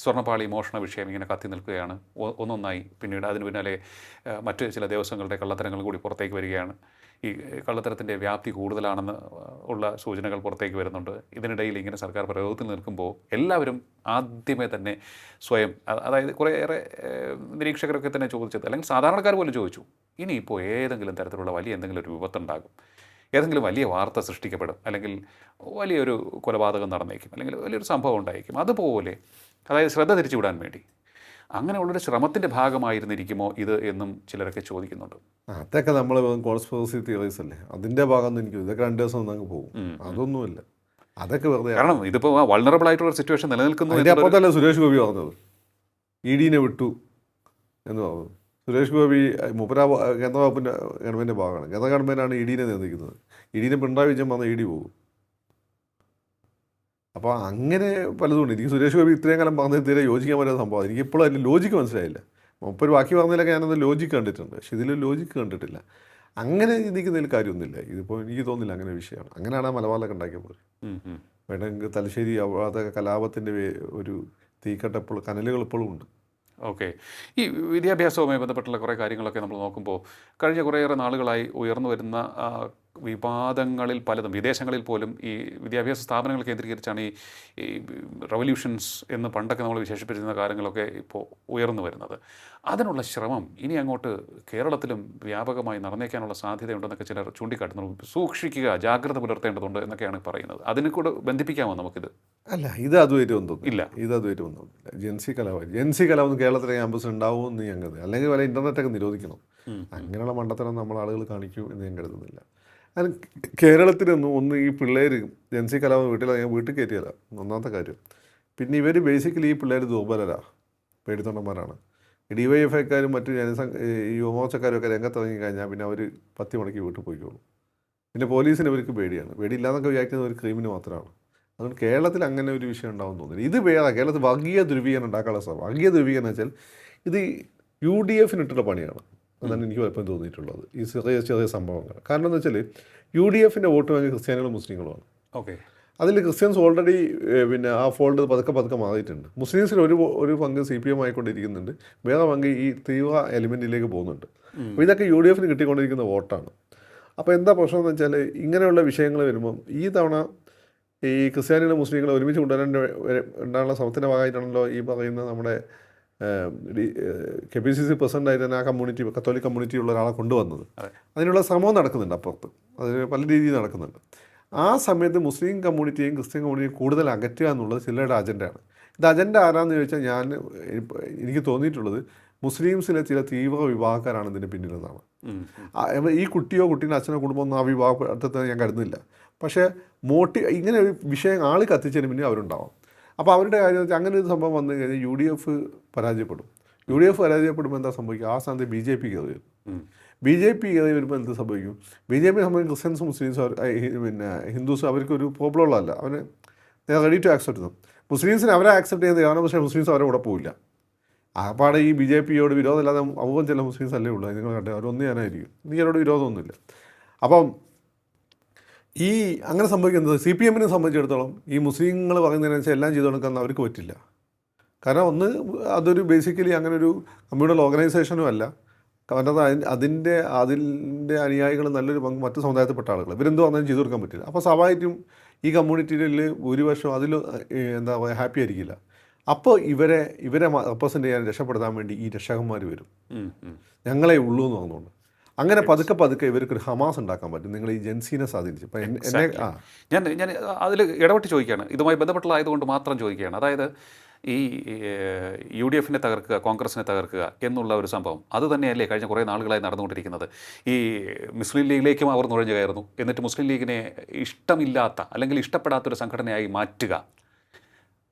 സ്വർണപ്പാളി മോഷണ വിഷയം ഇങ്ങനെ കത്തി നിൽക്കുകയാണ്. ഒന്നൊന്നായി പിന്നീട് അതിന് പിന്നാലെ മറ്റു മറ്റ് ചില ദേവസ്വങ്ങളുടെ കള്ളത്തരങ്ങൾ കൂടി പുറത്തേക്ക് വരികയാണ്. ഈ കള്ളത്തരത്തിന്റെ വ്യാപ്തി കൂടുതലാണെന്ന് ഉള്ള സൂചനകൾ പുറത്തേക്ക് വരുന്നുണ്ട്. ഇതിനിടയിൽ ഇങ്ങനെ സർക്കാർ പ്രയോഗത്തിൽ നിൽക്കുമ്പോൾ എല്ലാവരും ആദ്യമേ തന്നെ സ്വയം അതായത് കുറേയേറെ നിരീക്ഷകരൊക്കെ തന്നെ ചോദിച്ചത് അല്ലെങ്കിൽ സാധാരണക്കാർ പോലും ചോദിച്ചു ഇനിയിപ്പോൾ ഏതെങ്കിലും തരത്തിലുള്ള വലിയ എന്തെങ്കിലും ഒരു വിപത്തുണ്ടാകും. ഏതെങ്കിലും വലിയ വാർത്ത സൃഷ്ടിക്കപ്പെടും അല്ലെങ്കിൽ വലിയൊരു കൊലപാതകം നടന്നേക്കും അല്ലെങ്കിൽ വലിയൊരു സംഭവം ഉണ്ടായിരിക്കും അതുപോലെ അതായത് ശ്രദ്ധ തിരിച്ചുവിടാൻ വേണ്ടി. അങ്ങനെയുള്ളൊരു ശ്രമത്തിന്റെ ഭാഗമായിരുന്നിരിക്കുമോ ഇത് എന്നും ചിലരൊക്കെ ചോദിക്കുന്നുണ്ട്. അതൊക്കെ നമ്മൾ കോൺസ്പിറസി തിയറീസ് അല്ലേ? അതിന്റെ ഭാഗം എനിക്ക് ഇതൊക്കെ രണ്ട് ദിവസം അങ്ങ് പോകും. അതൊന്നുമില്ല. അതൊക്കെ വെറുതെ കാരണം ഇതിപ്പോൾ വൾണറബിൾ ആയിട്ടുള്ള സിറ്റുവേഷൻ നിലനിൽക്കുന്നു അപ്പോൾ തന്നെ സുരേഷ് ഗോപി പറഞ്ഞത്? ഇ ഡിനെ വിട്ടു എന്ന് പറഞ്ഞു സുരേഷ് ഗോപി മുപ്പര കേന്ദ്ര വകുപ്പിന്റെ ഗവൺമെന്റ് ഭാഗമാണ്. കേന്ദ്ര ഗവൺമെന്റാണ് ഇ ഡിനെ നിയന്ത്രിക്കുന്നത്. ഇ ഡിനെ പിണറായി വിജയൻ വന്ന ഇ ഡി പോകും. അപ്പോൾ അങ്ങനെ പലതുണ്ട്. എനിക്ക് സുരേഷ് ഗോപി ഇത്രയും കാലം പറഞ്ഞത് തീരെ യോജിക്കാൻ പറ്റുന്ന സംഭവം എനിക്ക് ഇപ്പോഴും അതിന്റെ ലോജിക്ക് മനസ്സിലായില്ല. മുപ്പൊരു ബാക്കി പറഞ്ഞതിലൊക്കെ ഞാനത് ലോജിക്ക് കണ്ടിട്ടുണ്ട്. പക്ഷെ ഇതിൽ ലോജിക്ക് കണ്ടിട്ടില്ല. അങ്ങനെ ചിന്തിക്കുന്നതിൽ കാര്യമൊന്നുമില്ല. ഇതിപ്പോൾ എനിക്ക് തോന്നുന്നില്ല അങ്ങനെ വിഷയമാണ്. അങ്ങനെയാണ് ആ മലബാറിലൊക്കെ ഉണ്ടാക്കിയ പോലെ. വേണമെങ്കിൽ തലശ്ശേരി അവിടുത്തെ കലാപത്തിന്റെ ഒരു തീക്കട്ട ഇപ്പോൾ കനലുകൾ ഇപ്പോഴും ഉണ്ട്. ഓക്കെ. ഈ വിദ്യാഭ്യാസവുമായി ബന്ധപ്പെട്ടുള്ള കുറേ കാര്യങ്ങളൊക്കെ നമ്മൾ നോക്കുമ്പോൾ കഴിഞ്ഞ കുറേയേറെ നാളുകളായി ഉയർന്നു വരുന്ന വിവാദങ്ങളിൽ പലതും വിദേശങ്ങളിൽ പോലും ഈ വിദ്യാഭ്യാസ സ്ഥാപനങ്ങൾ കേന്ദ്രീകരിച്ചാണ് ഈ ഈ റവല്യൂഷൻസ് എന്ന് പണ്ടൊക്കെ നമ്മൾ വിശേഷിപ്പിച്ചിരുന്ന കാര്യങ്ങളൊക്കെ ഇപ്പോൾ ഉയർന്നു വരുന്നത്. അതിനുള്ള ശ്രമം ഇനി അങ്ങോട്ട് കേരളത്തിലും വ്യാപകമായി നടന്നേക്കാനുള്ള സാധ്യതയുണ്ടെന്നൊക്കെ ചിലർ ചൂണ്ടിക്കാട്ടുന്നു. സൂക്ഷിക്കുക ജാഗ്രത പുലർത്തേണ്ടതുണ്ട് എന്നൊക്കെയാണ് പറയുന്നത്. അതിനെ കൂടെ ബന്ധിപ്പിക്കാമോ നമുക്കിത്? അല്ല ഇത് അതുമായിട്ട് ഒന്നും ഇല്ല. ഇത് അതുമായിട്ട് ബന്ധമൊന്നുമില്ല ജെൻസി കലാപം ജെൻസി ഒന്നും കേരളത്തിലെ ക്യാമ്പസ് ഉണ്ടാവുമെന്ന് ഞാൻ കരുതുന്നു അല്ലെങ്കിൽ വല്ല ഇന്റർനെറ്റൊക്കെ നിരോധിക്കണം. അങ്ങനെയുള്ള മണ്ടത്തരം നമ്മൾ ആളുകൾ കാണിക്കും എന്ന് ഞാൻ കരുതുന്നില്ല. കാരണം കേരളത്തിലൊന്നും ഒന്ന് ഈ പിള്ളേർ ജെൻസി കലാപം വീട്ടിൽ ഞാൻ വീട്ടിൽ കയറ്റിയല്ല ഒന്നാമത്തെ കാര്യം. പിന്നെ ഇവർ ബേസിക്കലി ഈ പിള്ളേർ ദുർബലരാ പേടിത്തൊണ്ടന്മാരാണ്. ഡി വൈ എഫ് ഐക്കാരും മറ്റു ജനസംഘ ഈ യുവമോർച്ചക്കാരും ഒക്കെ രംഗത്തിറങ്ങി കഴിഞ്ഞാൽ പിന്നെ അവർ പത്തി മണിക്ക് വീട്ടിൽ പോയിക്കോളും. പിന്നെ പോലീസിന് ഇവർക്ക് പേടിയാണ്. പേടിയില്ലാന്നൊക്കെ വിചാരിക്കുന്നത് ഒരു ക്രീമിന് മാത്രമാണ് അതുകൊണ്ട് കേരളത്തിൽ അങ്ങനെ ഒരു വിഷയം ഉണ്ടാവും തോന്നുന്നില്ല. ഇത് വേറെ കേരളത്തിൽ വർഗീയ ധ്രുവീകരണം ഉണ്ടാക്കാനുള്ള ശ്രമം. വർഗീയ ധ്രുവീകരണം വെച്ചാൽ ഇത് യു ഡി എഫിനിട്ടുള്ള പണിയാണ്. എന്നാണ് എനിക്ക് പലപ്പോഴും തോന്നിയിട്ടുള്ളത്. ഈ ചെറിയ ചെറിയ സംഭവങ്ങൾ. കാരണം എന്ന് വെച്ചാൽ യു ഡി എഫിന്റെ വോട്ട് വാങ്ങിയ ക്രിസ്ത്യാനികളും മുസ്ലിങ്ങളുമാണ്. ഓക്കെ. അതിൽ ക്രിസ്ത്യൻസ് ഓൾറെഡി പിന്നെ ആ ഫോൾഡ് പതുക്കെ പതുക്കെ മാറിയിട്ടുണ്ട്. മുസ്ലിംസിൽ ഒരു ഒരു പങ്ക് സി പി എം ആയിക്കൊണ്ടിരിക്കുന്നുണ്ട്. വേറെ പങ്ക് ഈ തീവ്ര എലിമെന്റിലേക്ക് പോകുന്നുണ്ട്. അപ്പോൾ ഇതൊക്കെ യു ഡി എഫിന് കിട്ടിക്കൊണ്ടിരിക്കുന്ന വോട്ടാണ്. അപ്പോൾ എന്താ പ്രശ്നം എന്ന് വെച്ചാൽ ഇങ്ങനെയുള്ള വിഷയങ്ങൾ വരുമ്പം ഈ തവണ ഈ ക്രിസ്ത്യാനികളും മുസ്ലിങ്ങളും ഒരുമിച്ച് കൊണ്ടുവരാൻ വരെ- ഉണ്ടാകാനുള്ള ശ്രമത്തിന്റെ ഭാഗമായിട്ടാണല്ലോ ഈ പറയുന്ന നമ്മുടെ K P C C president ആയിട്ട് തന്നെ ആ കമ്മ്യൂണിറ്റി കത്തോലിക് കമ്മ്യൂണിറ്റി ഉള്ള ഒരാളെ കൊണ്ടുവന്നത്. അതിനുള്ള ശ്രമവും നടക്കുന്നുണ്ട് അപ്പുറത്ത്. അതിന് പല രീതിയിൽ നടക്കുന്നുണ്ട്. ആ സമയത്ത് മുസ്ലിം കമ്മ്യൂണിറ്റിയും ക്രിസ്ത്യൻ കമ്മ്യൂണിറ്റിയും കൂടുതൽ അകറ്റുക എന്നുള്ളത് ചിലരുടെ അജണ്ടയാണ്. ഇത് അജണ്ട ആരാന്ന് ചോദിച്ചാൽ ഞാൻ എനിക്ക് തോന്നിയിട്ടുള്ളത് മുസ്ലിംസിലെ ചില തീവ്ര വിഭാഗക്കാരാണ് ഇതിന് പിന്നിലെന്നാണ് ഈ കുട്ടിയോ കുട്ടീന്റെ അച്ഛനോ കുടുംബമൊന്നും ആ വിഭാഗത്തെ ഞാൻ കരുതുന്നില്ല. പക്ഷേ മോട്ടി ഇങ്ങനെ ഒരു വിഷയം ആൾ കത്തിച്ചതിന് പിന്നെ അവരുണ്ടാവാം. അപ്പോൾ അവരുടെ കാര്യം വെച്ചാൽ അങ്ങനെ ഒരു സംഭവം വന്നു കഴിഞ്ഞാൽ യു ഡി എഫ് പരാജയപ്പെടും. യു ഡി എഫ് പരാജയപ്പെടുമ്പോൾ എന്താ സംഭവിക്കുക? ആ സ്ഥാനത്ത് ബി ജെ പി കയറി വരും. ബി ജെ പി കയറി വരുമ്പോൾ എന്ത് സംഭവിക്കും? ബി ജെ പി സംബന്ധിച്ച് ക്രിസ്ത്യൻസ് മുസ്ലിംസ് അവർ പിന്നെ ഹിന്ദുസ് അവർക്കൊരു പ്രോബ്ലം ഉള്ളതല്ല. അവന് റെഡി ടു ആക്സെപ്റ്റ് ചെയ്തു മുസ്ലിംസിന് അവരെ ആക്സെപ്റ്റ് ചെയ്യുന്നത് കാരണം പക്ഷേ മുസ്ലിംസ് അവരെ കൂടെ പോവില്ല. അപ്പാടെ ഈ ബി ജെ പിയോട് വിരോധമില്ലാതെ അവുകം ചില മുസ്ലിംസ് അല്ലേ ഉള്ളൂ. നിങ്ങൾ കണ്ടേ അവരൊന്നും ഞാനായിരിക്കും എനിക്ക് അവരോട് വിരോധമൊന്നുമില്ല. അപ്പം ഈ അങ്ങനെ സംഭവിക്കുന്നത് സി പി എമ്മിനെ സംബന്ധിച്ചിടത്തോളം ഈ മുസ്ലിങ്ങൾ പറയുന്നതിനനുസരിച്ച് എല്ലാം ചെയ്തു കൊടുക്കാൻ അവർക്ക് പറ്റില്ല. കാരണം ഒന്ന് അതൊരു ബേസിക്കലി അങ്ങനെ ഒരു കമ്മ്യൂണൽ ഓർഗനൈസേഷനും അല്ല. കാരണം അതിന് അതിന്റെ അതിന്റെ അനുയായികൾ നല്ലൊരു പങ്ക് മറ്റ് സമുദായത്തിൽപ്പെട്ട ആളുകൾ ഇവരെന്ത് വന്നാലും ചെയ്തു കൊടുക്കാൻ പറ്റില്ല. അപ്പോൾ സ്വാഭാവികമായിട്ടും ഈ കമ്മ്യൂണിറ്റിയിൽ ഭൂരിപക്ഷം അതിൽ എന്താ പറയുക ഹാപ്പി ആയിരിക്കില്ല. അപ്പോൾ ഇവരെ ഇവരെ റെപ്രസെന്റ് ചെയ്യാൻ രക്ഷപ്പെടുത്താൻ വേണ്ടി ഈ രക്ഷകന്മാർ വരും. ഞങ്ങളെ ഉള്ളൂ എന്ന് പറഞ്ഞുകൊണ്ട് അങ്ങനെ പതുക്കെ പതുക്കെ ഇവർക്ക് ഒരു ഹമാസ് ഉണ്ടാക്കാൻ പറ്റും. നിങ്ങൾ ഈ ജെൻസീനെ സ്വാധീനിച്ചു. എന്നെ ആ. ഞാൻ ഞാൻ അതിൽ ഇടപെട്ട് ചോദിക്കുകയാണ്. ഇതുമായി ബന്ധപ്പെട്ടുള്ളതായതുകൊണ്ട് മാത്രം ചോദിക്കുകയാണ്. അതായത് ഈ യു ഡി എഫിനെ തകർക്കുക കോൺഗ്രസിനെ തകർക്കുക എന്നുള്ള ഒരു സംഭവം. അത് തന്നെയല്ലേ കഴിഞ്ഞ കുറേ നാളുകളായി നടന്നുകൊണ്ടിരിക്കുന്നത്. ഈ മുസ്ലിം ലീഗിലേക്കും അവർ നുഴഞ്ഞു കയറുന്നു. എന്നിട്ട് മുസ്ലിം ലീഗിനെ ഇഷ്ടമില്ലാത്ത അല്ലെങ്കിൽ ഇഷ്ടപ്പെടാത്തൊരു സംഘടനയായി മാറ്റുക.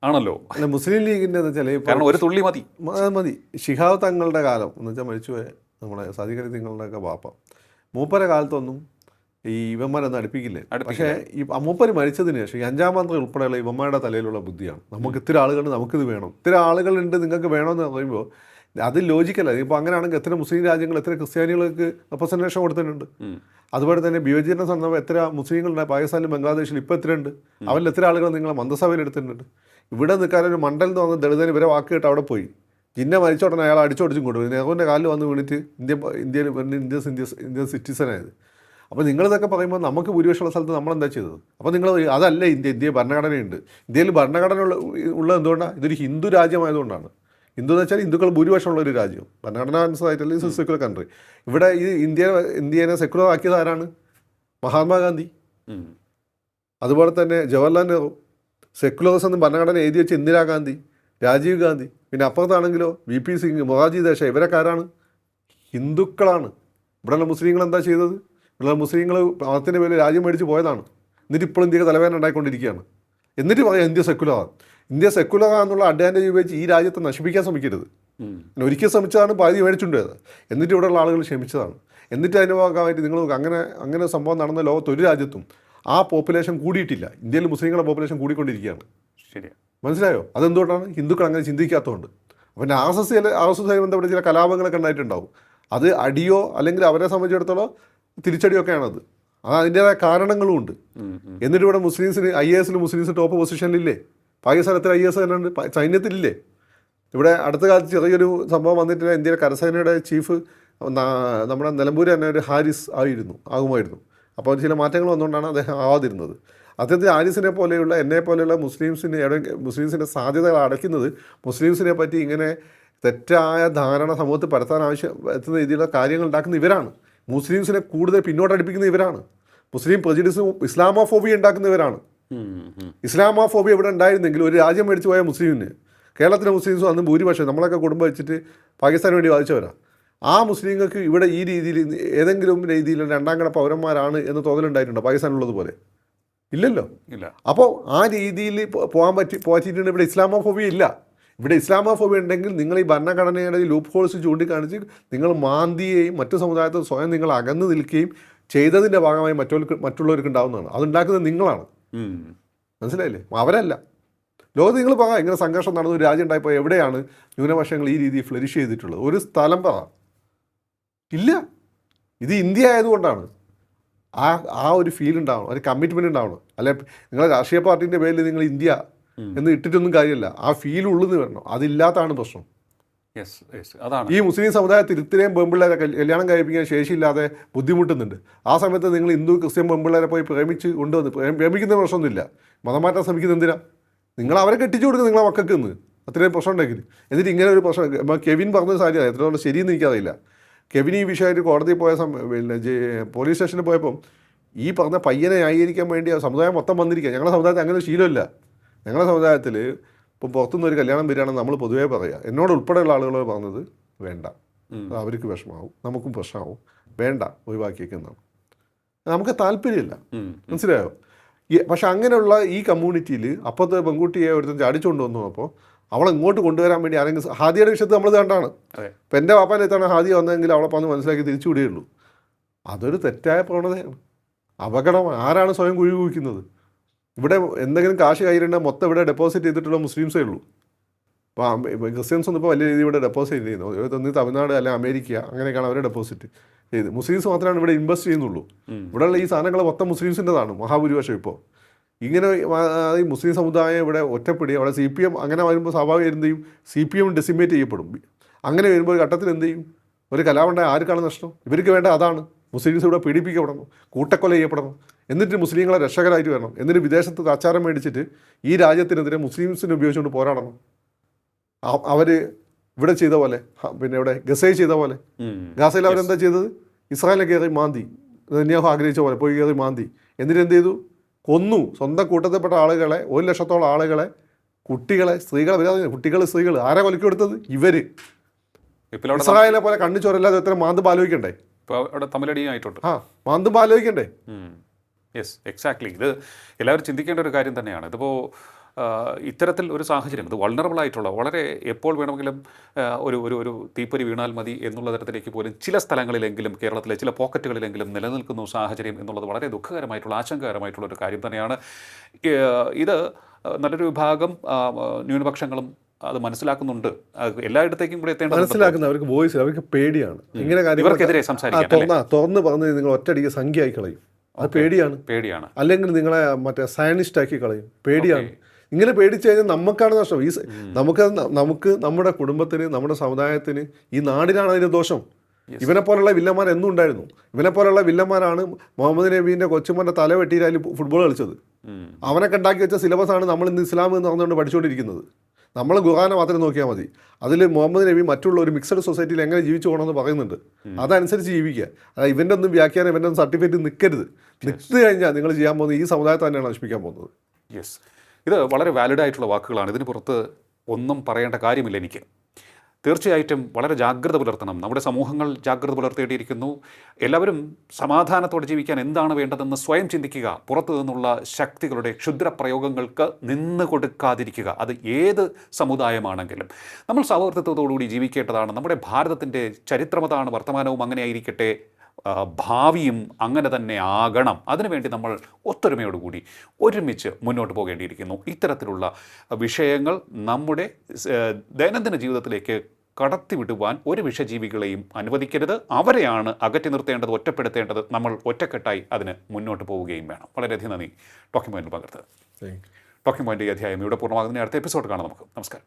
ആണല്ലോ? അല്ല മുസ്ലിം ലീഗിന്റെ കാരണം ഒരു തുള്ളി മതി. മതി. ഷിഹാബ് തങ്ങളുടെ കാലം എന്ന് വെച്ചാൽ മരിച്ചുപോയ നമ്മുടെ സതികരി തിങ്ങളുടെയൊക്കെ വാപ്പ മൂപ്പര കാലത്തൊന്നും ഈ ഇവന്മാരൊന്നും അടുപ്പിക്കില്ലേ? പക്ഷേ ഈ മൂപ്പര് മരിച്ചതിന് ശേഷം ഈ അഞ്ചാം മന്ത്രി ഉൾപ്പെടെയുള്ള ഇവന്മാരുടെ തലയിലുള്ള ബുദ്ധിയാണ്. നമുക്ക് ഇത്തിരി ആളുകളുണ്ട് നമുക്കിത് വേണം. ഇത്തിരി ആളുകളുണ്ട് നിങ്ങൾക്ക് വേണമെന്ന് പറയുമ്പോൾ അത് ലോജിക്കല്ല ഇപ്പോൾ അങ്ങനെയാണെങ്കിൽ എത്ര മുസ്ലിം രാജ്യങ്ങൾ എത്ര ക്രിസ്ത്യാനികൾക്ക് റെപ്രസെന്റേഷൻ കൊടുത്തിട്ടുണ്ട്. അതുപോലെ തന്നെ വിഭജന സന്ദർഭം എത്ര മുസ്ലിങ്ങളുണ്ട് പാകിസ്ഥാനിലും ബംഗ്ലാദേശിലും ഇപ്പോൾ എത്രയുണ്ട് അവരിൽ എത്ര ആളുകൾ നിങ്ങളെ മന്ത്രിസഭയിൽ എടുത്തിട്ടുണ്ട്? ഇവിടെ നിൽക്കാൻ ഒരു മണ്ഡൽ എന്ന് പറഞ്ഞ ദളിതന് ഇവരെ വാക്ക് കേട്ട് അവിടെ പോയി. ജിന്ന മരിച്ചോടനെ അയാൾ അടിച്ചോടിച്ചും കൊണ്ടുപോയി. നെഹ്റുവിന്റെ കാലിൽ വന്ന് വീണിട്ട് ഇന്ത്യ ഇന്ത്യയിൽ ഇന്ത്യൻ ഇന്ത്യ ഇന്ത്യൻ സിറ്റിസനായത്. അപ്പോൾ നിങ്ങളിതൊക്കെ പറയുമ്പോൾ നമുക്ക് ഭൂരിപക്ഷമുള്ള സ്ഥലത്ത് നമ്മളെന്താ ചെയ്തത്? അപ്പോൾ നിങ്ങൾ അതല്ല ഇന്ത്യ ഇന്ത്യ ഭരണഘടനയുണ്ട്. ഇന്ത്യയിൽ ഭരണഘടന ഉള്ള ഉള്ളത് എന്തുകൊണ്ടാണ് ഇതൊരു ഹിന്ദു രാജ്യമായതുകൊണ്ടാണ്. ഹിന്ദു എന്ന് വെച്ചാൽ ഹിന്ദുക്കൾ ഭൂരിപക്ഷമുള്ള ഒരു രാജ്യം. ഭരണഘടന അനുസരിച്ചായിട്ടുള്ള സെക്യുലർ കൺട്രി ഇവിടെ ഈ ഇന്ത്യ ഇന്ത്യനെ സെക്യുലർ ആക്കിയത് ആരാണ്? മഹാത്മാഗാന്ധി. അതുപോലെ തന്നെ ജവഹർലാൽ നെഹ്റു. സെക്യുലറിസം എന്ന് ഭരണഘടന എഴുതി വെച്ച ഇന്ദിരാഗാന്ധി. രാജീവ് ഗാന്ധി പിന്നെ അപ്പുറത്താണെങ്കിലോ വി പി സിംഗ് മൊറാജി ദേശ ഇവരൊക്കെ ആരാണ്? ഹിന്ദുക്കളാണ്. ഇവിടെയുള്ള മുസ്ലിങ്ങൾ എന്താ ചെയ്തത്? ഇവിടെയുള്ള മുസ്ലിങ്ങൾ മതത്തിന്റെ പേരിൽ രാജ്യം മേടിച്ച് പോയതാണ്. എന്നിട്ട് ഇപ്പോൾ ഇന്ത്യയ്ക്ക് തലവേദന ഉണ്ടായിക്കൊണ്ടിരിക്കുകയാണ്. എന്നിട്ട് പറയാം ഇന്ത്യ സെക്കുലറാണ് ഇന്ത്യ സെക്യുലറാന്നുള്ള അഡ്വാന്റേജ് ഉപയോഗിച്ച് ഈ രാജ്യത്തെ നശിപ്പിക്കാൻ ശ്രമിക്കരുത്. ഒരിക്കൽ ശ്രമിച്ചതാണ് പാതി മേടിച്ചുകൊണ്ട് എന്നിട്ട് ഇവിടെയുള്ള ആളുകൾ ക്ഷമിച്ചതാണ്. എന്നിട്ട് അതിന്റെ ഭാഗമായിട്ട് നിങ്ങൾ അങ്ങനെ അങ്ങനെ സംഭവം നടന്ന ലോകത്ത് ഒരു രാജ്യത്തും ആ പോപ്പുലേഷൻ കൂടിയിട്ടില്ല. ഇന്ത്യയിൽ മുസ്ലിങ്ങളുടെ പോപ്പുലേഷൻ കൂടിക്കൊണ്ടിരിക്കുകയാണ്. ശരിയാ. മനസ്സിലായോ? അതെന്തുകൊണ്ടാണ്? ഹിന്ദുക്കൾ അങ്ങനെ ചിന്തിക്കാത്തതുകൊണ്ട്. അപ്പം R S S R S S ബന്ധപ്പെട്ട ചില കലാപങ്ങളൊക്കെ ഉണ്ടായിട്ടുണ്ടാവും. അത് അടിയോ അല്ലെങ്കിൽ അവരെ സംബന്ധിച്ചിടത്തോളം തിരിച്ചടിയൊക്കെയാണത്. അത് അതിന്റേതായ കാരണങ്ങളും ഉണ്ട്. എന്നിട്ട് ഇവിടെ മുസ്ലിംസിന് ഐ എ എസിൽ മുസ്ലിംസ് ടോപ്പ് പൊസിഷനിലില്ലേ? പാകിസ്ഥാൻ എത്ര ഐ എസ് തന്നെ ഉണ്ട് സൈന്യത്തിലില്ലേ? ഇവിടെ അടുത്ത കാലത്ത് ചെറിയൊരു സംഭവം വന്നിട്ടില്ല ഇന്ത്യയിലെ കരസേനയുടെ ചീഫ് നമ്മുടെ നിലമ്പൂർ തന്നെ ഒരു ഹാരിസ് ആയിരുന്നു ആകുമായിരുന്നു. അപ്പോൾ ചില മാറ്റങ്ങൾ വന്നുകൊണ്ടാണ് അദ്ദേഹം ആവാതിരുന്നത്. അദ്ദേഹത്തെ ആരിസിനെ പോലെയുള്ള എന്നെ പോലെയുള്ള മുസ്ലിംസിന് മുസ്ലിംസിന്റെ സാധ്യതകൾ അടയ്ക്കുന്നത് മുസ്ലിംസിനെ പറ്റി ഇങ്ങനെ തെറ്റായ ധാരണ സമൂഹത്തിൽ പരത്താൻ ആവശ്യം എത്തുന്ന രീതിയിലുള്ള കാര്യങ്ങൾ ഉണ്ടാക്കുന്ന ഇവരാണ്. മുസ്ലിംസിനെ കൂടുതൽ പിന്നോട്ടടിപ്പിക്കുന്ന ഇവരാണ്. മുസ്ലിം പ്രജിഡിസും ഇസ്ലാമോഫോബിയ ഉണ്ടാക്കുന്ന ഇവരാണ്. ഇസ്ലാമോ ഫോബി ഇവിടെ ഉണ്ടായിരുന്നെങ്കിൽ ഒരു രാജ്യം മേടിച്ച് പോയ മുസ്ലിമിന് കേരളത്തിലെ മുസ്ലിംസും അന്ന് ഭൂരിപക്ഷം നമ്മളൊക്കെ കുടുംബം വെച്ചിട്ട് പാകിസ്ഥാന് വേണ്ടി വാദിച്ചവരാ. ആ മുസ്ലിങ്ങൾക്ക് ഇവിടെ ഈ രീതിയിൽ ഏതെങ്കിലും രീതിയിൽ രണ്ടാം കട പൗരന്മാരാണ് എന്ന് തോന്നലുണ്ടായിട്ടുണ്ടോ? പാകിസ്ഥാനുള്ളതുപോലെ ഇല്ലല്ലോ. ഇല്ല. അപ്പോൾ ആ രീതിയിൽ പോകാൻ പറ്റി പറ്റിയിട്ടുണ്ട് ഇവിടെ ഇസ്ലാമോഫോബിയ ഇല്ല. ഇവിടെ ഇസ്ലാമോഫോബിയ ഉണ്ടെങ്കിൽ നിങ്ങൾ ഈ ഭരണഘടനയുടെ ലൂപ്പ് ഹോൾസ് ചൂണ്ടിക്കാണിച്ച് നിങ്ങൾ മാന്തിയെയും മറ്റു സമുദായത്തിൽ സ്വയം നിങ്ങൾ അകന്നു നിൽക്കുകയും ചെയ്തതിന്റെ ഭാഗമായി മറ്റുള്ളവർക്ക് മറ്റുള്ളവർക്ക് ഉണ്ടാവുന്നതാണ്. അതുണ്ടാക്കുന്നത് നിങ്ങളാണ്. മനസ്സിലായില്ലേ? അവരല്ല. ലോകത്ത് നിങ്ങൾ പറ ഇങ്ങനെ സംഘർഷം നടന്നു ഒരു രാജ്യം ഉണ്ടായപ്പോൾ എവിടെയാണ് ന്യൂനപക്ഷങ്ങൾ ഈ രീതിയിൽ ഫ്ലറിഷ് ചെയ്തിട്ടുള്ളത്? ഒരു സ്ഥലം പറ ഇല്ല. ഇത് ഇന്ത്യ ആയതുകൊണ്ടാണ്. ആ ആ ഒരു ഫീൽ ഉണ്ടാവണം ഒരു കമ്മിറ്റ്മെന്റ് ഉണ്ടാവണം. അല്ലെ നിങ്ങൾ രാഷ്ട്രീയ പാർട്ടീന്റെ പേരിൽ നിങ്ങൾ ഇന്ത്യ എന്ന് ഇട്ടിട്ടൊന്നും കാര്യമില്ല. ആ ഫീൽ ഉള്ളെന്ന് വരണം. അതില്ലാത്തതാണ് പ്രശ്നം. യെസ് യെസ് അതാണ്. ഈ മുസ്ലിം സമുദായത്തിൽ ഇത്രയും പെൺപിള്ളേരെ കല്യാണം കഴിപ്പിക്കാൻ ശേഷിയില്ലാതെ ബുദ്ധിമുട്ടുന്നുണ്ട്. ആ സമയത്ത് നിങ്ങൾ ഹിന്ദു ക്രിസ്ത്യൻ പെൺപിള്ളേരെ പോയി പ്രേമിച്ച് കൊണ്ടുവന്ന് പ്രേമിക്കുന്ന പ്രശ്നമൊന്നുമില്ല. മതം മാറ്റാൻ ശ്രമിക്കുന്നത് എന്തിനാ? നിങ്ങൾ അവരെ കെട്ടിച്ചു കൊടുക്കുക നിങ്ങളെ മക്കൾക്ക് നിന്ന് അത്രയും പ്രശ്നം ഉണ്ടെങ്കിൽ. എന്നിട്ട് ഇങ്ങനെ ഒരു പ്രശ്നം കെവിൻ പറഞ്ഞ സാരിയാണ് എത്രത്തോളം ശരിയെന്ന് എനിക്കറിയില്ല. കെവിൻ ഈ വിഷയമായിട്ട് കോടതിയിൽ പോയ പിന്നെ പോലീസ് സ്റ്റേഷനിൽ പോയപ്പം ഈ പറഞ്ഞ പയ്യനെ ന്യായീകരിക്കാൻ വേണ്ടി സമുദായം മൊത്തം വന്നിരിക്കുക ഞങ്ങളുടെ സമുദായത്തിൽ അങ്ങനെ ശീലമില്ല. ഞങ്ങളുടെ സമുദായത്തിൽ ഇപ്പം പുറത്തുനിന്ന് ഒരു കല്യാണം വരികയാണെന്ന് നമ്മൾ പൊതുവേ പറയുക എന്നോട് ഉൾപ്പെടെയുള്ള ആളുകൾ പറഞ്ഞത് വേണ്ട. അവർക്ക് വിഷമാവും. നമുക്കും പ്രശ്നമാവും. വേണ്ട. ഒഴിവാക്കിയേക്കുന്നതാണ് നമുക്ക് താല്പര്യമില്ല. മനസ്സിലായോ? പക്ഷെ അങ്ങനെയുള്ള ഈ കമ്മ്യൂണിറ്റിയിൽ അപ്പോഴത്തെ പെൺകുട്ടിയെ ഒരുത്തൻ ചാടിച്ചുകൊണ്ട് വന്നു അപ്പോൾ അവളെ ഇങ്ങോട്ട് കൊണ്ടുവരാൻ വേണ്ടി ആരെങ്കിലും ഹാദിയുടെ വിഷയത്തിൽ നമ്മൾ കണ്ടാണ്. അപ്പം ഇപ്പം എന്റെ പാപ്പാന്റെ അടുത്താണ് ഹാദി വന്നതെങ്കിൽ അവളെ പറഞ്ഞ് മനസ്സിലാക്കി തിരിച്ചു വിടുകയുള്ളൂ. അതൊരു തെറ്റായ പ്രവണതയാണ്. അപകടം ആരാണ് സ്വയം കുഴി കുഴിക്കുന്നത്? ഇവിടെ എന്തെങ്കിലും കാശ് കയ്യിലുണ്ടെങ്കിൽ മൊത്തം ഇവിടെ ഡെപ്പോസിറ്റ് ചെയ്തിട്ടുള്ള മുസ്ലിംസേ ഉള്ളൂ. ഇപ്പോൾ ക്രിസ്ത്യൻസ് ഒന്നും ഇപ്പോൾ വലിയ രീതിയിൽ ഇവിടെ ഡെപ്പോസിറ്റ് ചെയ്യുന്നത് ഒന്ന് തമിഴ്നാട് അല്ലെ അമേരിക്ക അങ്ങനെയൊക്കെയാണ് അവരെ ഡെപ്പോസിറ്റ് ചെയ്ത്. മുസ്ലിംസ് മാത്രമാണ് ഇവിടെ ഇൻവെസ്റ്റ് ചെയ്യുന്നുള്ളൂ. ഇവിടെയുള്ള ഈ സാധനങ്ങൾ മൊത്തം മുസ്ലിംസിന്റെതാണ്. മഹാഭൂരിപക്ഷം ഇപ്പോൾ ഇങ്ങനെ ഈ മുസ്ലിം സമുദായം ഇവിടെ ഒറ്റപ്പെടുകയും അവിടെ സി പി എം അങ്ങനെ വരുമ്പോൾ സ്വാഭാവികം എന്ത് ചെയ്യും? സി പി എം ഡെസിമേറ്റ് ചെയ്യപ്പെടും. അങ്ങനെ വരുമ്പോൾ ഒരു ഘട്ടത്തിൽ എന്ത് ചെയ്യും? ഒരു കലാപുണ്ടായ ആർക്കാണ് നഷ്ടം? ഇവർക്ക് വേണ്ട അതാണ്. മുസ്ലിംസ് ഇവിടെ പീഡിപ്പിക്കപ്പെടണം കൂട്ടക്കൊല ചെയ്യപ്പെടണം. എന്നിട്ട് മുസ്ലിങ്ങളെ രക്ഷകരായിട്ട് വരണം. എന്നിട്ട് വിദേശത്ത് ആചാരം മേടിച്ചിട്ട് ഈ രാജ്യത്തിനെതിരെ മുസ്ലിംസിനെ ഉപയോഗിച്ചുകൊണ്ട് പോരാടണം. അവർ ഇവിടെ ചെയ്ത പോലെ പിന്നെ ഇവിടെ ഗസയിൽ ചെയ്ത പോലെ. ഗസയിൽ ഗാസയിൽ അവരെന്താ ചെയ്തത്? ഇസ്രായേലിനെ കയറി മാന്തി. നെന്യാഹു ആഗ്രഹിച്ച പോലെ പോയി കയറി മാന്തി. എന്നിട്ട് എന്ത് ചെയ്തു? കൊന്നു. സ്വന്തം കൂട്ടത്തിൽപ്പെട്ട ആളുകളെ ഒരു ലക്ഷത്തോളം ആളുകളെ കുട്ടികളെ സ്ത്രീകളെ വരാതെ കുട്ടികൾ സ്ത്രീകൾ ആരാ കൊലക്കി കൊടുത്തത്? ഇവർ. ഇപ്പോൾ അവിടെ പോലെ കണ്ണു ചോരല്ലാതെ എത്ര മാന്തും ആലോചിക്കണ്ടേ അവിടെ തമിഴടി ആയിട്ടുണ്ട് ആ മാന്തും ആലോചിക്കണ്ടേ യെസ് എക്സാക്ട്ലി ഇത് എല്ലാവരും ചിന്തിക്കേണ്ട ഒരു കാര്യം തന്നെയാണ്. ഇതിപ്പോൾ ഇത്തരത്തിൽ ഒരു സാഹചര്യം അത് വൾണറബിൾ ആയിട്ടുള്ള വളരെ എപ്പോൾ വേണമെങ്കിലും ഒരു ഒരു ഒരു തീപ്പൊരി വീണാൽ മതി എന്നുള്ള തരത്തിലേക്ക് പോലും ചില സ്ഥലങ്ങളിലെങ്കിലും കേരളത്തിലെ ചില പോക്കറ്റുകളിലെങ്കിലും നിലനിൽക്കുന്ന സാഹചര്യം എന്നുള്ളത് വളരെ ദുഃഖകരമായിട്ടുള്ള ആശങ്കകരമായിട്ടുള്ള ഒരു കാര്യം തന്നെയാണ്. ഇത് നല്ലൊരു വിഭാഗം ന്യൂനപക്ഷങ്ങളും അത് മനസ്സിലാക്കുന്നുണ്ട്. എല്ലായിടത്തേക്കും കൂടി എത്തേണ്ട മനസ്സിലാക്കുന്ന അവർക്ക് വോയിസ് അവർക്ക് പേടിയാണ്. ഇങ്ങനെ ഇവർക്കെതിരെ സംസാരിക്കാൻ തുറന്ന് പറഞ്ഞ് നിങ്ങൾ ഒറ്റയടിക്ക് സംഖ്യ ആയി കളയും. അത് പേടിയാണ്. പേടിയാണ്. അല്ലെങ്കിൽ നിങ്ങളെ മറ്റേ സയനിസ്റ്റ് ആക്കി കളയും. പേടിയാണ്. ഇങ്ങനെ പേടിച്ചു കഴിഞ്ഞാൽ നമുക്കാണ് നഷ്ടം. ഈ നമുക്ക് നമുക്ക് നമ്മുടെ കുടുംബത്തിന് നമ്മുടെ സമുദായത്തിന് ഈ നാടിനാണ് അതിന് ദോഷം. ഇവനെ പോലുള്ള വില്ലന്മാർ എന്നും ഉണ്ടായിരുന്നു. ഇവനെ പോലുള്ള വില്ലന്മാരാണ് മുഹമ്മദ് നബീന്റെ കൊച്ചുമോന്റെ തല വെട്ടിയിട്ട് അതിൽ ഫുട്ബോൾ കളിച്ചത്. അവനെ അവനൊക്കെ ഉണ്ടാക്കി വെച്ച സിലബസാണ് നമ്മൾ ഇന്ന് ഇസ്ലാം എന്ന് പറഞ്ഞുകൊണ്ട് പഠിച്ചുകൊണ്ടിരിക്കുന്നത്. നമ്മൾ ഖുറാനെ മാത്രം നോക്കിയാൽ മതി. അതിൽ മുഹമ്മദ് നബി മറ്റുള്ള ഒരു മിക്സഡ് സൊസൈറ്റിയിൽ എങ്ങനെ ജീവിച്ചു പോകണമെന്ന് പറയുന്നുണ്ട്. അതനുസരിച്ച് ജീവിക്കുക. അതായത് ഇവന്റെ ഒന്നും വ്യാഖ്യാനം ഇവന്റെ ഒന്നും സർട്ടിഫിക്കറ്റ് നിൽക്കരുത് നിൽത്തു കഴിഞ്ഞാൽ നിങ്ങൾ ചെയ്യാൻ പോകുന്നത് ഈ സമുദായത്തെ തന്നെയാണ് നശിപ്പിക്കാൻ പോകുന്നത്. യെസ് ഇത് വളരെ വാലിഡ് ആയിട്ടുള്ള വാക്കുകളാണ്. ഇതിന് പുറത്ത് ഒന്നും പറയേണ്ട കാര്യമില്ല എനിക്ക്. തീർച്ചയായിട്ടും വളരെ ജാഗ്രത പുലർത്തണം. നമ്മുടെ സമൂഹങ്ങൾ ജാഗ്രത പുലർത്തേണ്ടിയിരിക്കുന്നു. എല്ലാവരും സമാധാനത്തോടെ ജീവിക്കാൻ എന്താണ് വേണ്ടതെന്ന് സ്വയം ചിന്തിക്കുക. പുറത്തു നിന്നുള്ള ശക്തികളുടെ ക്ഷുദ്ര പ്രയോഗങ്ങൾക്ക് നിന്ന് കൊടുക്കാതിരിക്കുക. അത് ഏത് സമുദായമാണെങ്കിലും. നമ്മൾ സൗഹൃദത്തോടുകൂടി ജീവിക്കേണ്ടതാണ്. നമ്മുടെ ഭാരതത്തിന്റെ ചരിത്രമതാണ് വർത്തമാനവും അങ്ങനെ ആയിരിക്കട്ടെ ആ, ഭാവിയും അങ്ങനെ തന്നെ ആകണം. അതിനുവേണ്ടി നമ്മൾ ഒത്തൊരുമയോടുകൂടി ഒരുമിച്ച് മുന്നോട്ട് പോകേണ്ടിയിരിക്കുന്നു. ഇത്തരത്തിലുള്ള വിഷയങ്ങൾ നമ്മുടെ ദൈനംദിന ജീവിതത്തിലേക്ക് കടത്തിവിടുവാൻ ഒരു വിഷജീവികളെയും അനുവദിക്കരുത്. അവരെയാണ് അകറ്റി നിർത്തേണ്ടത് ഒറ്റപ്പെടുത്തേണ്ടത്. നമ്മൾ ഒറ്റക്കെട്ടായി അതിന് മുന്നോട്ട് പോവുകയും വേണം. വളരെയധികം നന്ദി. ടോക്കിംഗ് പോയിന്റിൽ പകർത്തത് ടോക്കിംഗ് പോയിന്റ് ഈ അധ്യായം ഇവിടെ പൂർണമാകുന്ന അടുത്ത എപ്പിസോഡ് കാണാം നമുക്ക്. നമസ്കാരം.